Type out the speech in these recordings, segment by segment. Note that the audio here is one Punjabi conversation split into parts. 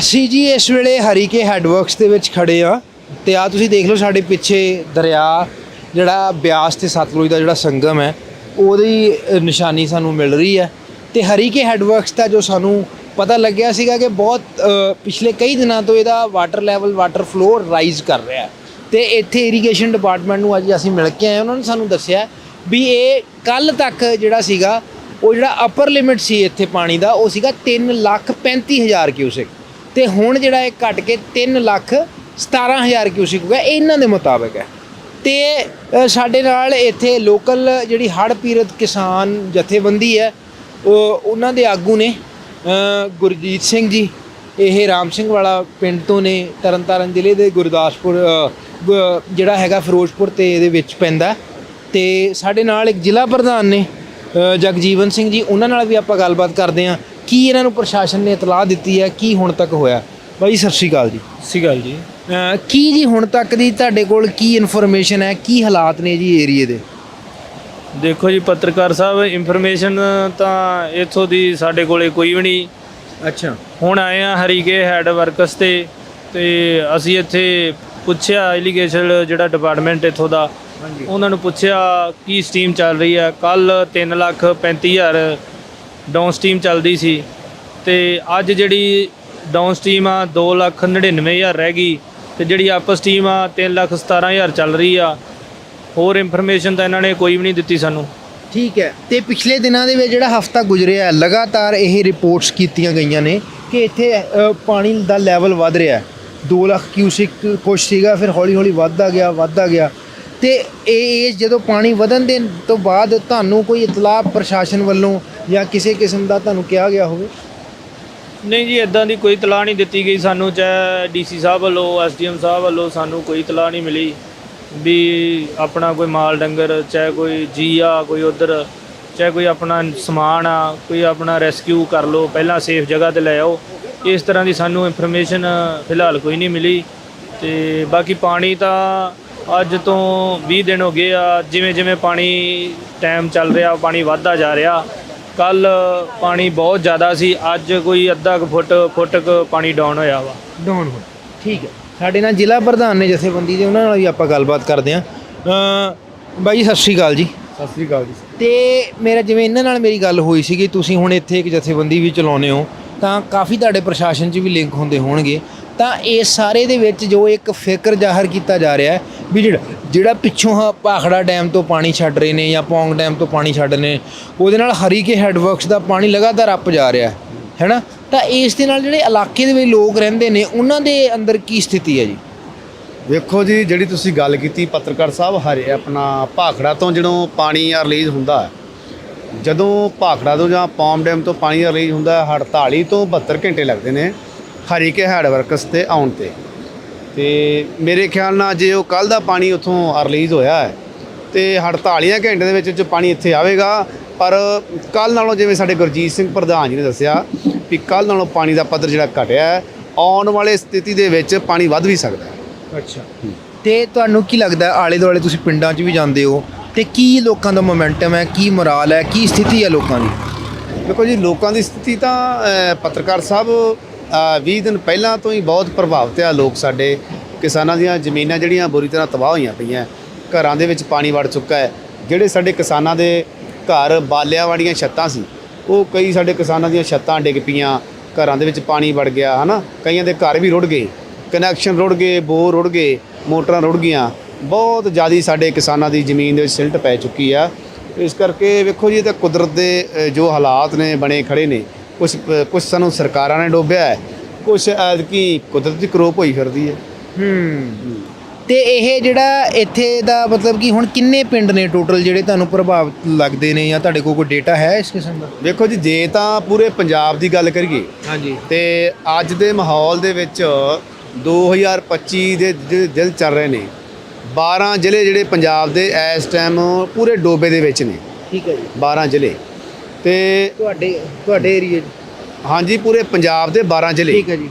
ਅਸੀਂ ਜੀ ਇਸ ਵੇਲੇ ਹਰੀਕੇ ਹੈਡਵਰਕਸ ਦੇ ਵਿੱਚ ਖੜੇ ਆ ਤੇ ਆ ਤੁਸੀਂ ਦੇਖ ਲਓ ਸਾਡੇ ਪਿੱਛੇ ਦਰਿਆ, ਜਿਹੜਾ ਬਿਆਸ ਤੇ ਸਤਲੁਜ ਦਾ ਜਿਹੜਾ ਸੰਗਮ ਹੈ, ਉਹਦੀ ਨਿਸ਼ਾਨੀ ਸਾਨੂੰ ਮਿਲ ਰਹੀ ਹੈ। ਤੇ ਹਰੀਕੇ ਹੈਡਵਰਕਸ ਦਾ ਜੋ ਸਾਨੂੰ ਪਤਾ ਲੱਗਿਆ ਸੀਗਾ ਕਿ ਬਹੁਤ ਪਿਛਲੇ ਕਈ ਦਿਨਾਂ ਤੋਂ ਇਹਦਾ water level water flow rise ਕਰ ਰਿਹਾ ਹੈ। ਤੇ ਇੱਥੇ ਇਰੀਗੇਸ਼ਨ ਡਿਪਾਰਟਮੈਂਟ ਨੂੰ ਅੱਜ ਅਸੀਂ ਮਿਲ ਕੇ ਆਏ ਉਹਨਾਂ ਨੇ ਸਾਨੂੰ ਦੱਸਿਆ ਵੀ ਇਹ ਕੱਲ ਤੱਕ ਜਿਹੜਾ ਸੀਗਾ, ਉਹ ਜਿਹੜਾ ਅਪਰ ਲਿਮਿਟ ਸੀ ਇੱਥੇ ਪਾਣੀ ਦਾ, ਉਹ ਸੀਗਾ 3 ਲੱਖ 35 ਹਜ਼ਾਰ ਕਿਊਸਿਕ ਤੇ ਹੁਣ ਜਿਹੜਾ ਇਹ ਘਟ ਕੇ 3 ਲੱਖ 17 ਹਜ਼ਾਰ ਕਿਊਸਿਕ ਹੋ ਗਿਆ ਇਹਨਾਂ ਦੇ ਮੁਤਾਬਕ ਹੈ। ਤੇ ਸਾਡੇ ਨਾਲ ਇੱਥੇ ਲੋਕਲ ਜਿਹੜੀ ਹੜ੍ਹ ਪੀੜਤ ਕਿਸਾਨ ਜਥੇਬੰਦੀ ਹੈ, ਉਹ, ਉਹਨਾਂ ਦੇ ਆਗੂ ਨੇ ਗੁਰਜੀਤ ਸਿੰਘ ਜੀ, ਇਹ ਰਾਮ ਸਿੰਘ ਵਾਲਾ ਪਿੰਡ ਤੋਂ ਨੇ, ਤਰਨਤਾਰਨ ਜ਼ਿਲ੍ਹੇ ਦੇ ਗੁਰਦਾਸਪੁਰ ਜਿਹੜਾ ਹੈਗਾ ਫਿਰੋਜ਼ਪੁਰ ਤੇ ਇਹਦੇ ਵਿੱਚ ਪੈਂਦਾ ਤੇ ਸਾਡੇ ਨਾਲ ਇੱਕ ਜ਼ਿਲ੍ਹਾ ਪ੍ਰਧਾਨ ਨੇ ਜਗਜੀਵਨ ਸਿੰਘ ਜੀ, ਉਹਨਾਂ ਨਾਲ ਵੀ ਆਪਾਂ ਗੱਲਬਾਤ ਕਰਦੇ ਹਾਂ। ਕੀ ਇਹਨਾਂ ਨੂੰ ਪ੍ਰਸ਼ਾਸਨ ਨੇ ਇਤਲਾਹ ਦਿੱਤੀ ਹੈ? ਕੀ ਹੁਣ ਤੱਕ ਹੋਇਆ? ਬਾਈ ਸਤਿ ਸ਼੍ਰੀ ਅਕਾਲ ਜੀ। ਸਹੀ ਗੱਲ ਜੀ। ਅ, ਕੀ ਜੀ ਹੁਣ ਤੱਕ ਦੀ ਤੁਹਾਡੇ ਕੋਲ ਕੀ ਇਨਫੋਰਮੇਸ਼ਨ ਹੈ? ਕੀ ਹਾਲਾਤ ਨੇ ਜੀ ਏਰੀਏ ਦੇ? ਦੇਖੋ ਜੀ ਪੱਤਰਕਾਰ ਸਾਹਿਬ ਇਨਫੋਰਮੇਸ਼ਨ ਤਾਂ ਇੱਥੋਂ ਦੀ ਸਾਡੇ ਕੋਲੇ ਕੋਈ ਵੀ ਨਹੀਂ। ਅੱਛਾ। ਹੁਣ ਆਏ ਆ ਹਰੀਕੇ ਹੈਡ ਵਰਕਸ ਤੇ ਤੇ ਅਸੀਂ ਇੱਥੇ ਪੁੱਛਿਆ ਇਲੀਗੇਸ਼ਨ ਜਿਹੜਾ ਡਿਪਾਰਟਮੈਂਟ ਇੱਥੋਂ ਦਾ ਹਾਂਜੀ। ਉਹਨਾਂ ਨੂੰ ਪੁੱਛਿਆ ਕੀ ਸਟੀਮ ਚੱਲ ਰਹੀ ਹੈ। ਕੱਲ 3 ਲੱਖ 35 ਹਜ਼ਾਰ ਡਾਊਨ ਸਟੀਮ ਚੱਲਦੀ ਸੀ ਤੇ ਅੱਜ ਜਿਹੜੀ ਡਾਊਨ ਸਟੀਮ ਆ 2 ਲੱਖ 99 ਹਜ਼ਾਰ ਰਹਿ ਗਈ ਤੇ ਜਿਹੜੀ ਅਪ ਸਟੀਮ ਆ 3 ਲੱਖ 17 ਹਜ਼ਾਰ ਚੱਲ ਰਹੀ ਆ। ਹੋਰ ਇਨਫੋਰਮੇਸ਼ਨ ਤਾਂ ਇਹਨਾਂ ਨੇ ਕੋਈ ਵੀ ਨਹੀਂ ਦਿੱਤੀ ਸਾਨੂੰ। ਠੀਕ ਹੈ। ਤੇ ਪਿਛਲੇ ਦਿਨਾਂ ਦੇ ਵਿੱਚ ਜਿਹੜਾ ਹਫਤਾ ਗੁਜ਼ਰਿਆ ਹੈ ਲਗਾਤਾਰ ਇਹ ਰਿਪੋਰਟਸ ਕੀਤੀਆਂ ਗਈਆਂ ਨੇ ਕਿ ਇੱਥੇ ਅ, ਪਾਣੀ ਦਾ ਲੈਵਲ ਵੱਧ ਰਿਹਾ। ਹੈ 2 ਲੱਖ ਕਿਊਸਿਕ ਕੁਛ ਸੀਗਾ ਫਿਰ ਹੌਲੀ ਹੌਲੀ ਵੱਧਦਾ ਗਿਆ ਵੱਧਦਾ ਗਿਆ। ਤੇ ਇਹ ਇਹ ਜਦੋਂ ਪਾਣੀ ਵਧਣ ਦੇ ਤੋਂ ਬਾਅਦ ਤੁਹਾਨੂੰ ਕੋਈ ਇਤਲਾਹ ਪ੍ਰਸ਼ਾਸਨ ਵੱਲੋਂ ਜਾਂ ਕਿਸੇ ਕਿਸਮ ਦਾ ਤੁਹਾਨੂੰ ਕਿਹਾ ਗਿਆ ਹੋਵੇ? ਨਹੀਂ ਜੀ ਇਦਾਂ ਦੀ ਕੋਈ ਤਲਾਹ ਨਹੀਂ ਦਿੱਤੀ ਗਈ ਸਾਨੂੰ, ਚਾਹੇ ਡੀਸੀ ਸਾਹਿਬ ਵੱਲੋਂ, ਐਸਡੀਐਮ ਸਾਹਿਬ ਵੱਲੋਂ ਸਾਨੂੰ ਕੋਈ ਇਤਲਾਹ ਨਹੀਂ ਮਿਲੀ ਵੀ ਆਪਣਾ ਕੋਈ ਮਾਲ ਡੰਗਰ, ਚਾਹੇ ਕੋਈ ਜੀ ਆ ਕੋਈ ਉਧਰ, ਚਾਹੇ ਕੋਈ ਆਪਣਾ ਸਮਾਨ ਆ, ਕੋਈ ਆਪਣਾ ਰੈਸਕਿਊ ਕਰ ਲਓ, ਪਹਿਲਾਂ ਸੇਫ ਜਗ੍ਹਾ ਤੇ ਲੈ ਆਓ। ਇਸ ਤਰ੍ਹਾਂ ਦੀ ਸਾਨੂੰ ਇਨਫੋਰਮੇਸ਼ਨ ਫਿਲਹਾਲ ਕੋਈ ਨਹੀਂ ਮਿਲੀ ਤੇ ਬਾਕੀ ਪਾਣੀ ਤਾਂ ਅੱਜ ਤੋਂ 20 ਦਿਨ ਹੋ ਗਏ ਆ ਜਿਵੇਂ ਜਿਵੇਂ ਪਾਣੀ ਟਾਈਮ ਚੱਲ ਰਿਹਾ ਪਾਣੀ ਵੱਧਦਾ ਜਾ ਰਿਹਾ ਕੱਲ ਪਾਣੀ ਬਹੁਤ ਜ਼ਿਆਦਾ ਸੀ ਅੱਜ ਕੋਈ ਅੱਧਾ ਕੁ ਫੁੱਟ ਫੁੱਟ ਕੁ ਪਾਣੀ ਡਾਊਨ ਹੋਇਆ ਵਾ। ਡਾਊਨ ਹੋ ਠੀਕ ਹੈ। ਸਾਡੇ ਨਾਲ ਜ਼ਿਲ੍ਹਾ ਪ੍ਰਧਾਨ ਨੇ ਜਥੇਬੰਦੀ ਦੇ ਉਹਨਾਂ ਨਾਲ ਵੀ ਆਪਾਂ ਗੱਲਬਾਤ ਕਰਦੇ ਹਾਂ। ਅ, ਬਾਈ ਸਤਿ ਸ਼੍ਰੀ ਅਕਾਲ ਜੀ। ਸਤਿ ਸ੍ਰੀ ਅਕਾਲ ਜੀ। ਤੇ ਮੇਰਾ ਜਿਵੇਂ ਇਹਨਾਂ ਨਾਲ ਮੇਰੀ ਗੱਲ ਹੋਈ ਸੀਗੀ ਤੁਸੀਂ ਹੁਣ ਇੱਥੇ ਇੱਕ ਜਥੇਬੰਦੀ ਵੀ ਚਲਾਉਂਦੇ ਹੋ ਤਾਂ ਕਾਫੀ ਤੁਹਾਡੇ ਪ੍ਰਸ਼ਾਸਨ 'ਚ ਵੀ ਲਿੰਕ ਹੁੰਦੇ ਹੋਣਗੇ। ਤਾਂ ਇਹ ਸਾਰੇ ਦੇ ਵਿੱਚ ਜੋ ਇੱਕ ਫਿਕਰ ਜ਼ਾਹਰ ਕੀਤਾ ਜਾ ਰਿਹਾ ਹੈ ਵੀ ਜਿਹੜਾ ਜਿਹੜਾ ਪਿੱਛੋਂ ਹਾਂ ਭਾਖੜਾ ਡੈਮ ਤੋਂ ਪਾਣੀ ਛੱਡ ਰਹੇ ਨੇ ਜਾਂ ਪੌਂਗ ਡੈਮ ਤੋਂ ਪਾਣੀ ਛੱਡ ਰਹੇ ਨੇ, ਉਹਦੇ ਨਾਲ ਹਰੀਕੇ ਹੈਡਵਰਕਸ ਦਾ ਪਾਣੀ ਲਗਾਤਾਰ ਅੱਪ ਜਾ ਰਿਹਾ ਹੈ, ਹੈਨਾ? ਤਾਂ ਇਸ ਦੇ ਨਾਲ ਜਿਹੜੇ ਇਲਾਕੇ ਦੇ ਵਿੱਚ ਲੋਕ ਰਹਿੰਦੇ ਨੇ, ਉਹਨਾਂ ਦੇ ਅੰਦਰ ਕੀ ਸਥਿਤੀ ਹੈ ਜੀ? ਵੇਖੋ ਜੀ, ਜਿਹੜੀ ਤੁਸੀਂ ਗੱਲ ਕੀਤੀ ਪੱਤਰਕਾਰ ਸਾਹਿਬ, ਹਰੇ ਆਪਣਾ ਭਾਖੜਾ ਤੋਂ ਜਦੋਂ ਪਾਣੀ ਰਿਲੀਜ਼ ਹੁੰਦਾ ਹੈ, ਜਦੋਂ ਭਾਖੜਾ ਤੋਂ ਜਾਂ ਪੌਮ ਡੈਮ ਤੋਂ ਪਾਣੀ ਰਿਲੀਜ਼ ਹੁੰਦਾ ਹੈ 48 ਤੋਂ 72 ਘੰਟੇ ਲੱਗਦੇ ਨੇ। ਹਰੀਕੇ ਹੈਡ ਵਰਕਸ ਤੇ ਆਉਣ ਤੇ। ਤੇ ਮੇਰੇ ਖਿਆਲ ਨਾਲ ਜੇ ਉਹ ਕੱਲ ਦਾ ਪਾਣੀ ਉੱਥੋਂ ਰਿਲੀਜ਼ ਹੋਇਆ ਹੈ ਤੇ 48 ਘੰਟੇ ਦੇ ਵਿੱਚ ਜੋ ਪਾਣੀ ਇੱਥੇ ਆਵੇਗਾ ਪਰ ਕੱਲ ਨਾਲੋਂ ਜਿਵੇਂ ਸਾਡੇ ਗੁਰਜੀਤ ਸਿੰਘ ਪ੍ਰਧਾਨ ਜੀ ਨੇ ਦੱਸਿਆ ਵੀ ਕੱਲ ਨਾਲੋਂ ਪਾਣੀ ਦਾ ਪੱਧਰ ਜਿਹੜਾ ਘਟਿਆ ਹੈ ਆਉਣ ਵਾਲੇ ਸਥਿਤੀ ਦੇ ਵਿੱਚ ਪਾਣੀ ਵੱਧ ਵੀ ਸਕਦਾ ਹੈ। ਅੱਛਾ। ਤੇ ਤੁਹਾਨੂੰ ਕੀ ਲੱਗਦਾ ਆਲੇ ਦੁਆਲੇ ਤੁਸੀਂ ਪਿੰਡਾਂ 'ਚ ਵੀ ਜਾਂਦੇ ਹੋ ਤੇ ਕੀ ਲੋਕਾਂ ਦਾ ਮੋਮੈਂਟਮ ਹੈ ਕੀ ਮੋਰਾਲ ਹੈ ਕੀ ਸਥਿਤੀ ਹੈ ਲੋਕਾਂ ਦੀ? ਦੇਖੋ ਜੀ ਲੋਕਾਂ ਦੀ ਸਥਿਤੀ ਤਾਂ ਪੱਤਰਕਾਰ ਸਾਹਿਬ 20 ਦਿਨ ਪਹਿਲਾਂ ਤੋਂ ਹੀ ਬਹੁਤ ਪ੍ਰਭਾਵਿਤ ਆ ਲੋਕ ਸਾਡੇ। ਕਿਸਾਨਾਂ ਦੀਆਂ ਜ਼ਮੀਨਾਂ ਜਿਹੜੀਆਂ ਬੁਰੀ ਤਰ੍ਹਾਂ ਤਬਾਹ ਹੋਈਆਂ ਪਈਆਂ। ਘਰਾਂ ਦੇ ਵਿੱਚ ਪਾਣੀ ਵੜ ਚੁੱਕਾ ਹੈ। ਜਿਹੜੇ ਸਾਡੇ ਕਿਸਾਨਾਂ ਦੇ ਘਰ ਬਾਲਿਆਂ ਵਾਲੀਆਂ ਛੱਤਾਂ ਸੀ, ਉਹ ਕਈ ਸਾਡੇ ਕਿਸਾਨਾਂ ਦੀਆਂ ਛੱਤਾਂ ਡਿੱਗ ਪਈਆਂ। ਘਰਾਂ ਦੇ ਵਿੱਚ ਪਾਣੀ ਵੜ ਗਿਆ, ਹਨਾ? ਕਈਆਂ ਦੇ ਘਰ ਵੀ ਰੁੜ ਗਏ। ਕਨੈਕਸ਼ਨ ਰੁੜ ਗਏ, ਬੋਰ ਰੁੜ ਗਏ, ਮੋਟਰਾਂ ਰੁੜ ਗਈਆਂ। ਬਹੁਤ ਜ਼ਿਆਦੀ ਸਾਡੇ ਕਿਸਾਨਾਂ ਦੀ ਜ਼ਮੀਨ ਦੇ ਵਿੱਚ ਸਿਲਟ ਪੈ ਚੁੱਕੀ ਆ। ਇਸ ਕਰਕੇ ਵੇਖੋ ਜੀ, ਇਹ ਤਾਂ ਕੁਦਰਤ ਦੇ ਜੋ ਹਾਲਾਤ ਨੇ, ਬਣੇ ਖੜੇ ਨੇ। ਕੁਝ ਕੁਝ ਸਾਨੂੰ ਸਰਕਾਰਾਂ ਨੇ ਡੋਬਿਆ ਹੈ ਕੁਝ ਐਤਕੀ ਕੁਦਰਤ ਕਰੋਪ ਹੋਈ ਫਿਰਦੀ ਹੈ। ਹੂੰ। ਤੇ ਇਹ ਜਿਹੜਾ ਇੱਥੇ ਦਾ ਮਤਲਬ ਕਿ ਹੁਣ ਕਿੰਨੇ ਪਿੰਡ ਨੇ ਟੋਟਲ ਜਿਹੜੇ ਤੁਹਾਨੂੰ ਪ੍ਰਭਾਵਿਤ ਲੱਗਦੇ ਨੇ ਜਾਂ ਤੁਹਾਡੇ ਕੋਲ ਕੋਈ ਡੇਟਾ ਹੈ ਇਸ ਕਿਸਮ ਦਾ? ਵੇਖੋ ਜੀ ਜੇ ਤਾਂ ਪੂਰੇ ਪੰਜਾਬ ਦੀ ਗੱਲ ਕਰੀਏ ਹਾਂਜੀ। ਤੇ ਅੱਜ ਦੇ ਮਾਹੌਲ ਦੇ ਵਿੱਚ 2025 ਦੇ ਜਿਹੜੇ ਦਿਨ ਚੱਲ ਰਹੇ ਨੇ। 12 ਜ਼ਿਲ੍ਹੇ ਜਿਹੜੇ ਪੰਜਾਬ ਦੇ ਇਸ ਟਾਈਮ ਪੂਰੇ ਡੋਬੇ ਦੇ ਵਿੱਚ ਨੇ। ਠੀਕ ਹੈ ਜੀ। 12 ਜ਼ਿਲ੍ਹੇ। ਤੇ ਤੁਹਾਡੇ ਤੁਹਾਡੇ ਏਰੀਏ ਹਾਂਜੀ ਪੂਰੇ ਪੰਜਾਬ ਦੇ 12 ਜ਼ਿਲ੍ਹੇ। ਠੀਕ ਹੈ ਜੀ।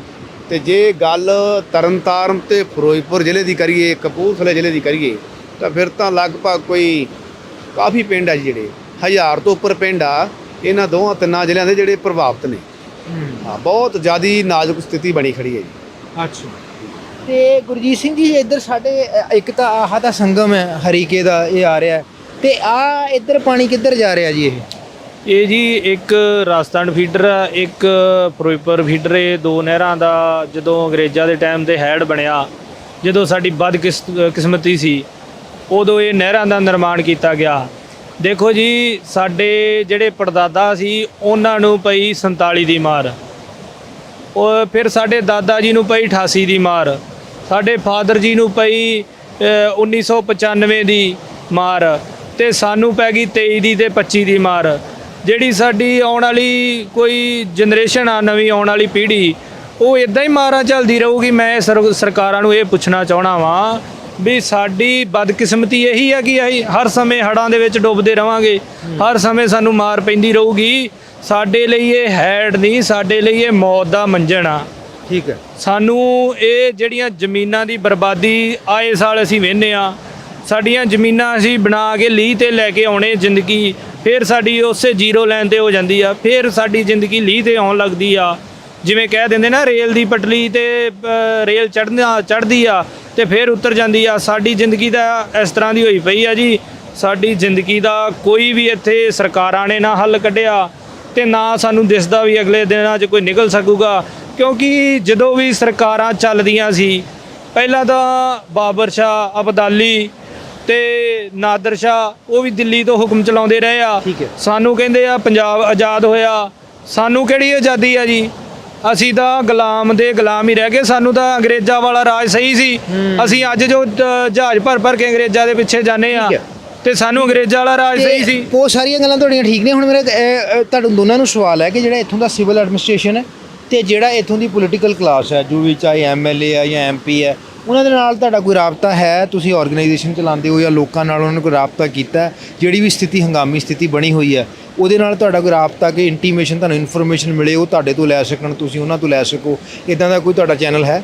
ਤੇ ਜੇ ਗੱਲ ਤਰਨਤਾਰਨ ਤੇ ਫਿਰੋਜ਼ਪੁਰ ਜ਼ਿਲ੍ਹੇ ਦੀ ਕਰੀਏ ਕਪੂਰਥਲੇ ਜ਼ਿਲ੍ਹੇ ਦੀ ਕਰੀਏ ਤਾਂ ਫਿਰ ਤਾਂ ਲਗਭਗ ਕੋਈ ਕਾਫੀ ਪਿੰਡ ਆ ਜੀ ਜਿਹੜੇ। ਹਜ਼ਾਰ ਤੋਂ ਉੱਪਰ ਪਿੰਡ ਆ। ਇਹਨਾਂ ਦੋਹਾਂ ਤਿੰਨਾਂ ਜ਼ਿਲ੍ਹਿਆਂ ਦੇ ਜਿਹੜੇ ਪ੍ਰਭਾਵਿਤ ਨੇ। ਹੂੰ। ਹਾਂ ਬਹੁਤ ਜ਼ਿਆਦੀ ਨਾਜ਼ੁਕ ਸਥਿਤੀ ਬਣੀ ਖੜੀ ਹੈ ਜੀ। ਅੱਛਾ। ਤੇ ਗੁਰਜੀਤ ਸਿੰਘ ਜੀ ਇੱਧਰ ਸਾਡੇ ਅ, ਇੱਕ ਤਾਂ ਆਹ ਦਾ ਸੰਗਮ ਹੈ ਹਰੀਕੇ ਦਾ ਇਹ ਆ ਰਿਹਾ ਹੈ। ਤੇ ਆ ਇੱਧਰ ਪਾਣੀ ਕਿੱਧਰ ਜਾ ਰਿਹਾ ਜੀ ਇਹ? ਇਹ ਜੀ ਇੱਕ ਰਾਜਸਥਾਨ ਫੀਡਰ ਆ ਇੱਕ ਫਿਰੋਜ਼ਪੁਰ ਫੀਡਰ ਇਹ ਦੋ ਨਹਿਰਾਂ ਦਾ ਜਦੋਂ ਅੰਗਰੇਜ਼ਾਂ ਦੇ ਟਾਈਮ ਤੇ ਹੈਡ ਬਣਿਆ ਜਦੋਂ ਸਾਡੀ ਬਦ ਕਿਸਮਤੀ ਸੀ ਉਦੋਂ ਇਹ ਨਹਿਰਾਂ ਦਾ ਨਿਰਮਾਣ ਕੀਤਾ ਗਿਆ। ਦੇਖੋ ਜੀ ਸਾਡੇ ਜਿਹੜੇ ਪੜਦਾਦਾ ਸੀ ਉਹਨਾਂ ਨੂੰ ਪਈ 47 ਦੀ ਮਾਰ। ਉਹ ਫਿਰ ਸਾਡੇ ਦਾਦਾ ਜੀ ਨੂੰ ਪਈ 88 ਦੀ ਮਾਰ। ਸਾਡੇ ਫਾਦਰ ਜੀ ਨੂੰ ਪਈ ਅ, 1995 ਦੀ ਮਾਰ ਤੇ ਸਾਨੂੰ ਪੈ ਗਈ 23 ਦੀ ਤੇ 25 ਦੀ ਮਾਰ। ਜਿਹੜੀ ਸਾਡੀ ਆਉਣ ਵਾਲੀ ਕੋਈ ਜਨਰੇਸ਼ਨ ਆ ਨਵੀਂ ਆਉਣ ਵਾਲੀ ਪੀੜ੍ਹੀ ਉਹ ਇਦਾਂ ਹੀ ਮਾਰਾਂ ਚੱਲਦੀ ਰਹੂਗੀ। ਮੈਂ ਸਰ- ਸਰਕਾਰਾਂ ਨੂੰ ਇਹ ਪੁੱਛਣਾ ਚਾਹਣਾ ਵਾਂ ਵੀ ਸਾਡੀ ਬਦਕਿਸਮਤੀ ਇਹੀ ਹੈ ਕਿ ਅਸੀਂ ਹਰ ਸਮੇਂ ਹੜਾਂ ਦੇ ਵਿੱਚ ਡੁੱਬਦੇ ਰਵਾਂਗੇ। ਹਰ ਸਮੇਂ ਸਾਨੂੰ ਮਾਰ ਪੈਂਦੀ ਰਹੂਗੀ। ਸਾਡੇ ਲਈ ਇਹ ਹੈਡ ਨਹੀਂ ਸਾਡੇ ਲਈ ਇਹ ਮੌਤ ਦਾ ਮੰਜਣ ਆ। ਠੀਕ ਹੈ। ਸਾਨੂੰ ਇਹ ਜਿਹੜੀਆਂ ਜ਼ਮੀਨਾਂ ਦੀ ਬਰਬਾਦੀ ਆਏ ਸਾਲ ਅਸੀਂ ਵੇਖਦੇ ਆ ਸਾਡੀਆਂ ਜ਼ਮੀਨਾਂ ਅਸੀਂ ਬਣਾ ਕੇ ਲੀਹ ਤੇ ਲੈ ਕੇ ਆਉਣੇ ਜ਼ਿੰਦਗੀ। ਫਿਰ ਸਾਡੀ ਉਸੇ ਜ਼ੀਰੋ ਲਾਈਨ ਤੇ ਹੋ ਜਾਂਦੀ ਆ, ਫਿਰ ਸਾਡੀ ਜ਼ਿੰਦਗੀ ਲੀਹ ਤੇ ਆਉਣ ਲੱਗਦੀ ਆ। ਜਿਵੇਂ ਕਹਿ ਦਿੰਦੇ ਨਾ, ਰੇਲ ਦੀ ਪਟਲੀ ਤੇ ਰੇਲ ਚੜ੍ਹਨਾ, ਚੜ੍ਹਦੀ ਆ ਤੇ ਫਿਰ ਉਤਰ ਜਾਂਦੀ ਆ। ਸਾਡੀ ਜ਼ਿੰਦਗੀ ਦਾ ਇਸ ਤਰ੍ਹਾਂ ਦੀ ਹੋਈ ਪਈ ਆ ਜੀ। ਸਾਡੀ ਜ਼ਿੰਦਗੀ ਦਾ ਕੋਈ ਵੀ ਇੱਥੇ ਸਰਕਾਰਾਂ ਨੇ ਨਾ ਹੱਲ ਕੱਢਿਆ ਤੇ ਨਾ ਸਾਨੂੰ ਦਿਸਦਾ ਵੀ ਅਗਲੇ ਦਿਨਾਂ 'ਚ ਕੋਈ ਨਿਕਲ ਸਕੂਗਾ। ਕਿਉਂਕਿ ਜਦੋਂ ਵੀ ਸਰਕਾਰਾਂ ਚੱਲਦੀਆਂ ਸੀ, ਪਹਿਲਾਂ ਤਾਂ ਬਾਬਰ ਸ਼ਾਹ, ਅਬਦਾਲੀ ਤੇ ਨਾਦਰ ਸ਼ਾਹ ਉਹ ਵੀ ਦਿੱਲੀ ਤੋਂ ਹੁਕਮ ਚਲਾਉਂਦੇ ਰਹੇ ਆ। ਠੀਕ ਹੈ। ਸਾਨੂੰ ਕਹਿੰਦੇ ਆ ਪੰਜਾਬ ਆਜ਼ਾਦ ਹੋਇਆ। ਸਾਨੂੰ ਕਿਹੜੀ ਆਜ਼ਾਦੀ ਆ ਜੀ? ਅਸੀਂ ਤਾਂ ਗੁਲਾਮ ਦੇ ਗੁਲਾਮ ਹੀ ਰਹਿ ਗਏ। ਸਾਨੂੰ ਤਾਂ ਅੰਗਰੇਜ਼ਾਂ ਵਾਲਾ ਰਾਜ ਸਹੀ ਸੀ। ਅਸੀਂ ਅੱਜ ਜੋ ਅ, ਜਹਾਜ਼ ਭਰ ਭਰ ਕੇ ਅੰਗਰੇਜ਼ਾਂ ਦੇ ਪਿੱਛੇ ਜਾਂਦੇ ਆ। ਠੀਕ ਹੈ। ਤੇ ਸਾਨੂੰ ਅੰਗਰੇਜ਼ਾਂ ਵਾਲਾ ਰਾਜ ਸਹੀ ਸੀ। ਉਹ ਸਾਰੀਆਂ ਗੱਲਾਂ ਤੁਹਾਡੀਆਂ ਠੀਕ ਨੇ। ਹੁਣ ਮੇਰਾ ਅ, ਅ, ਤੁਹਾਨੂੰ ਦੋਨਾਂ ਨੂੰ ਸਵਾਲ ਹੈ ਕਿ ਜਿਹੜਾ ਇੱਥੋਂ ਦਾ ਸਿਵਲ ਐਡਮਿਨਿਸਟ੍ਰੇਸ਼ਨ ਹੈ ਤੇ ਜਿਹੜਾ ਇੱਥੋਂ ਦੀ ਪੋਲੀਟੀਕਲ ਕਲਾਸ ਹੈ ਜੋ ਵੀ ਚਾਹੇ ਐਮਐਲਏ ਹੈ ਜਾਂ ਐਮਪੀ ਹੈ ਉਹਨਾਂ ਦੇ ਨਾਲ ਤੁਹਾਡਾ ਕੋਈ ਰਾਬਤਾ ਹੈ? ਤੁਸੀਂ ਆਰਗੇਨਾਈਜੇਸ਼ਨ ਚਲਾਉਂਦੇ ਹੋ ਜਾਂ ਲੋਕਾਂ ਨਾਲ ਉਹਨਾਂ ਨੇ ਕੋਈ ਰਾਬਤਾ ਕੀਤਾ? ਜਿਹੜੀ ਵੀ ਸਥਿਤੀ, ਹੰਗਾਮੀ ਸਥਿਤੀ ਬਣੀ ਹੋਈ ਹੈ, ਉਹਦੇ ਨਾਲ ਤੁਹਾਡਾ ਕੋਈ ਰਾਬਤਾ ਕਿ ਇੰਟੀਮੇਸ਼ਨ ਤੁਹਾਨੂੰ ਇਨਫੋਰਮੇਸ਼ਨ ਮਿਲੇ, ਉਹ ਤੁਹਾਡੇ ਤੋਂ ਲੈ ਸਕਣ, ਤੁਸੀਂ ਉਹਨਾਂ ਤੋਂ ਲੈ ਸਕੋ? ਇਦਾਂ ਦਾ ਕੋਈ ਤੁਹਾਡਾ ਚੈਨਲ ਹੈ?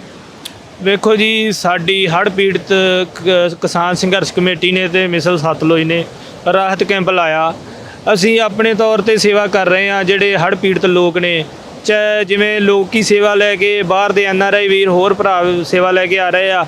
ਵੇਖੋ ਜੀ, ਸਾਡੀ ਹੜ੍ਹ ਪੀੜਤ ਕ- ਕਿਸਾਨ ਸੰਘਰਸ਼ ਕਮੇਟੀ ਨੇ ਤੇ ਮਿਸਲ ਸਤਲੁਜ ਨੇ ਰਾਹਤ ਕੈਂਪ ਲਾਇਆ। ਅਸੀਂ ਆਪਣੇ ਤੌਰ ਤੇ ਸੇਵਾ ਕਰ ਰਹੇ ਹਾਂ, ਜਿਹੜੇ ਹੜ੍ਹ ਪੀੜਤ ਲੋਕ ਨੇ ਚਾਹੇ ਜਿਵੇਂ ਲੋਕੀ ਸੇਵਾ ਲੈ ਕੇ ਬਾਹਰ ਦੇ ਐੱਨ ਆਰ ਆਈ ਵੀਰ ਹੋਰ ਭਰਾ ਸੇਵਾ ਲੈ ਕੇ ਆ ਰਹੇ ਆ,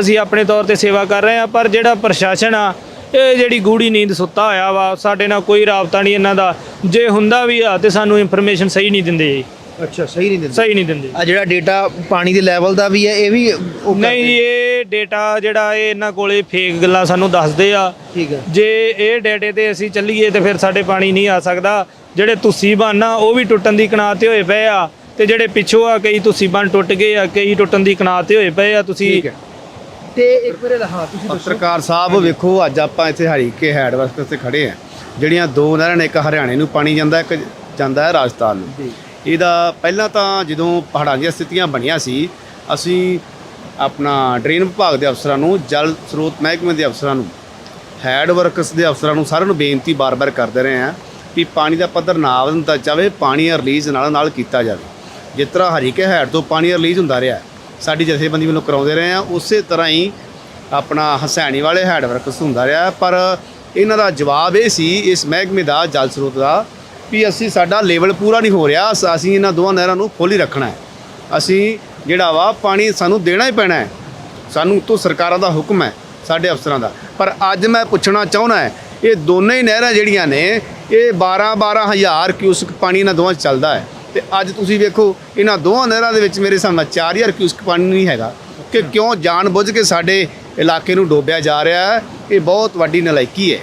ਅਸੀਂ ਆਪਣੇ ਤੌਰ ਤੇ ਸੇਵਾ ਕਰ ਰਹੇ ਹਾਂ ਪਰ ਜਿਹੜਾ ਪ੍ਰਸ਼ਾਸਨ ਆ, ਇਹ ਜਿਹੜੀ ਗੂੜੀ ਨੀਂਦ ਸੁੱਤਾ ਹੋਇਆ ਵਾ, ਸਾਡੇ ਨਾਲ ਕੋਈ ਰਾਬਤਾ ਨਹੀਂ ਇਹਨਾਂ ਦਾ ਜੇ ਹੁੰਦਾ ਵੀ ਆ ਤੇ ਸਾਨੂੰ ਇਨਫੋਰਮੇਸ਼ਨ ਸਹੀ ਨਹੀਂ ਦਿੰਦੇ ਜੀ। ਅੱਛਾ ਸਹੀ ਨਹੀਂ ਦਿੰਦੇ? ਸਹੀ ਨਹੀਂ ਦਿੰਦੇ। ਆ ਜਿਹੜਾ ਡੇਟਾ ਪਾਣੀ ਦੇ ਲੈਵਲ ਦਾ ਵੀ ਹੈ ਇਹ ਵੀ ਉਹ ਨਹੀਂ ਇਹ ਡੇਟਾ ਜਿਹੜਾ ਇਹ ਇਹਨਾਂ ਕੋਲੇ ਫੇਕ ਗੱਲਾਂ ਸਾਨੂੰ ਦੱਸਦੇ ਆ। ਠੀਕ ਹੈ। ਜੇ ਇਹ ਡੇਟੇ ਤੇ ਅਸੀਂ ਚੱਲੀਏ ਤੇ ਫਿਰ ਸਾਡੇ ਪਾਣੀ ਨਹੀਂ ਆ ਸਕਦਾ। ਜਿਹੜੇ ਤੁਸੀਂ ਬਾਨਾ ਉਹ ਵੀ ਟੁੱਟਣ ਦੀ ਕਨਾਤ ਤੇ ਹੋਏ ਪਏ ਆ। ਤੇ ਜਿਹੜੇ ਪਿੱਛੋਂ ਆ ਕਈ ਤੁਸੀਂ ਬੰਨ ਟੁੱਟ ਗਏ ਆ ਕਈ ਟੁੱਟਣ ਦੀ ਕਨਾਤ ਤੇ ਹੋਏ ਪਏ ਆ ਤੁਸੀਂ ਠੀਕ ਹੈ। ਤੇ ਇੱਕ ਮੇਰੇ ਹਾਂ ਤੁਸੀਂ ਦੱਸੋ। ਪੱਤਰਕਾਰ ਸਾਹਿਬ ਵੇਖੋ ਅੱਜ ਆਪਾਂ ਇੱਥੇ ਹਰੀਕੇ ਹੈਡ ਵਾਸਤੇ ਤੇ ਖੜੇ ਆ। ਜਿਹੜੀਆਂ ਦੋ ਨਹਿਰਾਂ ਨੇ ਇੱਕ ਹਰਿਆਣੇ ਨੂੰ ਪਾਣੀ ਜਾਂਦਾ ਇੱਕ ਜਾਂਦਾ ਹੈ ਰਾਜਸਥਾਨ ਨੂੰ। ਜੀ। ਇਹਦਾ ਪਹਿਲਾਂ ਤਾਂ ਜਦੋਂ ਪਹਾੜਾਂ ਦੀਆਂ ਸਥਿਤੀਆਂ ਬਣੀਆਂ ਸੀ, ਅਸੀਂ ਆਪਣਾ ਡਰੇਨ ਵਿਭਾਗ ਦੇ ਅਫਸਰਾਂ ਨੂੰ, ਜਲ ਸਰੋਤ ਮਹਿਕਮੇ ਦੇ ਅਫਸਰਾਂ ਨੂੰ, ਹੈਡ ਵਰਕਸ ਦੇ ਅਫਸਰਾਂ ਨੂੰ ਸਾਰਿਆਂ ਨੂੰ ਬੇਨਤੀ ਬਾਰ-ਬਾਰ ਕਰਦੇ ਰਹੇ ਆ ਕਿ ਪਾਣੀ ਦਾ ਪੱਧਰ ਨਾ ਵਧਦਾ ਜਾਵੇ, ਪਾਣੀ ਰਿਲੀਜ਼ ਨਾਲ ਨਾਲ ਕੀਤਾ ਜਾਵੇ। ਜਿਸ ਤਰ੍ਹਾਂ ਹਰੀਕੇ ਹੈਡ ਤੋਂ ਪਾਣੀ ਰਿਲੀਜ਼ ਹੁੰਦਾ ਰਿਹਾ, ਸਾਡੀ ਜਥੇਬੰਦੀ ਵੱਲੋਂ ਕਰਾਉਂਦੇ ਰਹੇ ਆ ਉਸੇ ਤਰ੍ਹਾਂ ਹੀ ਆਪਣਾ ਹਸੈਣੀ ਵਾਲੇ ਹੈਡ ਵਰਕਸ ਹੁੰਦਾ ਰਿਹਾ, ਪਰ ਇਹਨਾਂ ਦਾ ਜਵਾਬ ਇਹ ਸੀ, ਇਸ ਮਹਿਕਮੇ ਦਾ, ਜਲ ਸਰੋਤ ਦਾ ਵੀ ਅਸੀਂ ਸਾਡਾ ਲੈਵਲ ਪੂਰਾ ਨਹੀਂ ਹੋ ਰਿਹਾ ਅਸ- ਇਹਨਾਂ ਦੋਵਾਂ ਨਹਿਰਾਂ ਨੂੰ ਖੋਲੀ ਰੱਖਣਾ ਹੈ। ਅਸੀਂ ਜਿਹੜਾ ਵਾ ਪਾਣੀ ਸਾਨੂੰ ਦੇਣਾ ਹੀ ਪੈਣਾ ਹੈ। ਸਾਨੂੰ ਤੋਂ ਸਰਕਾਰਾਂ ਦਾ ਹੁਕਮ ਹੈ ਸਾਡੇ ਅਫਸਰਾਂ ਦਾ। ਪਰ ਅੱਜ ਮੈਂ ਪੁੱਛਣਾ ਚਾਹੁੰਦਾ ਹੈ ਇਹ ਦੋਨੇ ਹੀ ਨਹਿਰਾਂ ਜਿਹੜੀਆਂ ਨੇ ਇਹ 12 12000 ਕਿਊਸਕ ਪਾਣੀ ਇਹਨਾਂ ਦੋਵਾਂ 'ਚ ਚੱਲਦਾ ਹੈ। ਤੇ ਅੱਜ ਤੁਸੀਂ ਵੇਖੋ ਇਹਨਾਂ ਦੋਵਾਂ ਨਹਿਰਾਂ ਦੇ ਵਿੱਚ ਮੇਰੇ ਹਿਸਾਬ ਨਾਲ 4000 ਕਿਊਸਕ ਪਾਣੀ ਨਹੀਂ ਹੈਗਾ। ਕਿ ਕਿਉਂ ਜਾਣ ਬੁੱਝ ਕੇ ਸਾਡੇ ਇਲਾਕੇ ਨੂੰ ਡੋਬਿਆ ਜਾ ਰਿਹਾ ਹੈ ਇਹ ਬਹੁਤ ਵੱਡੀ ਨਲਾਇਕੀ ਹੈ।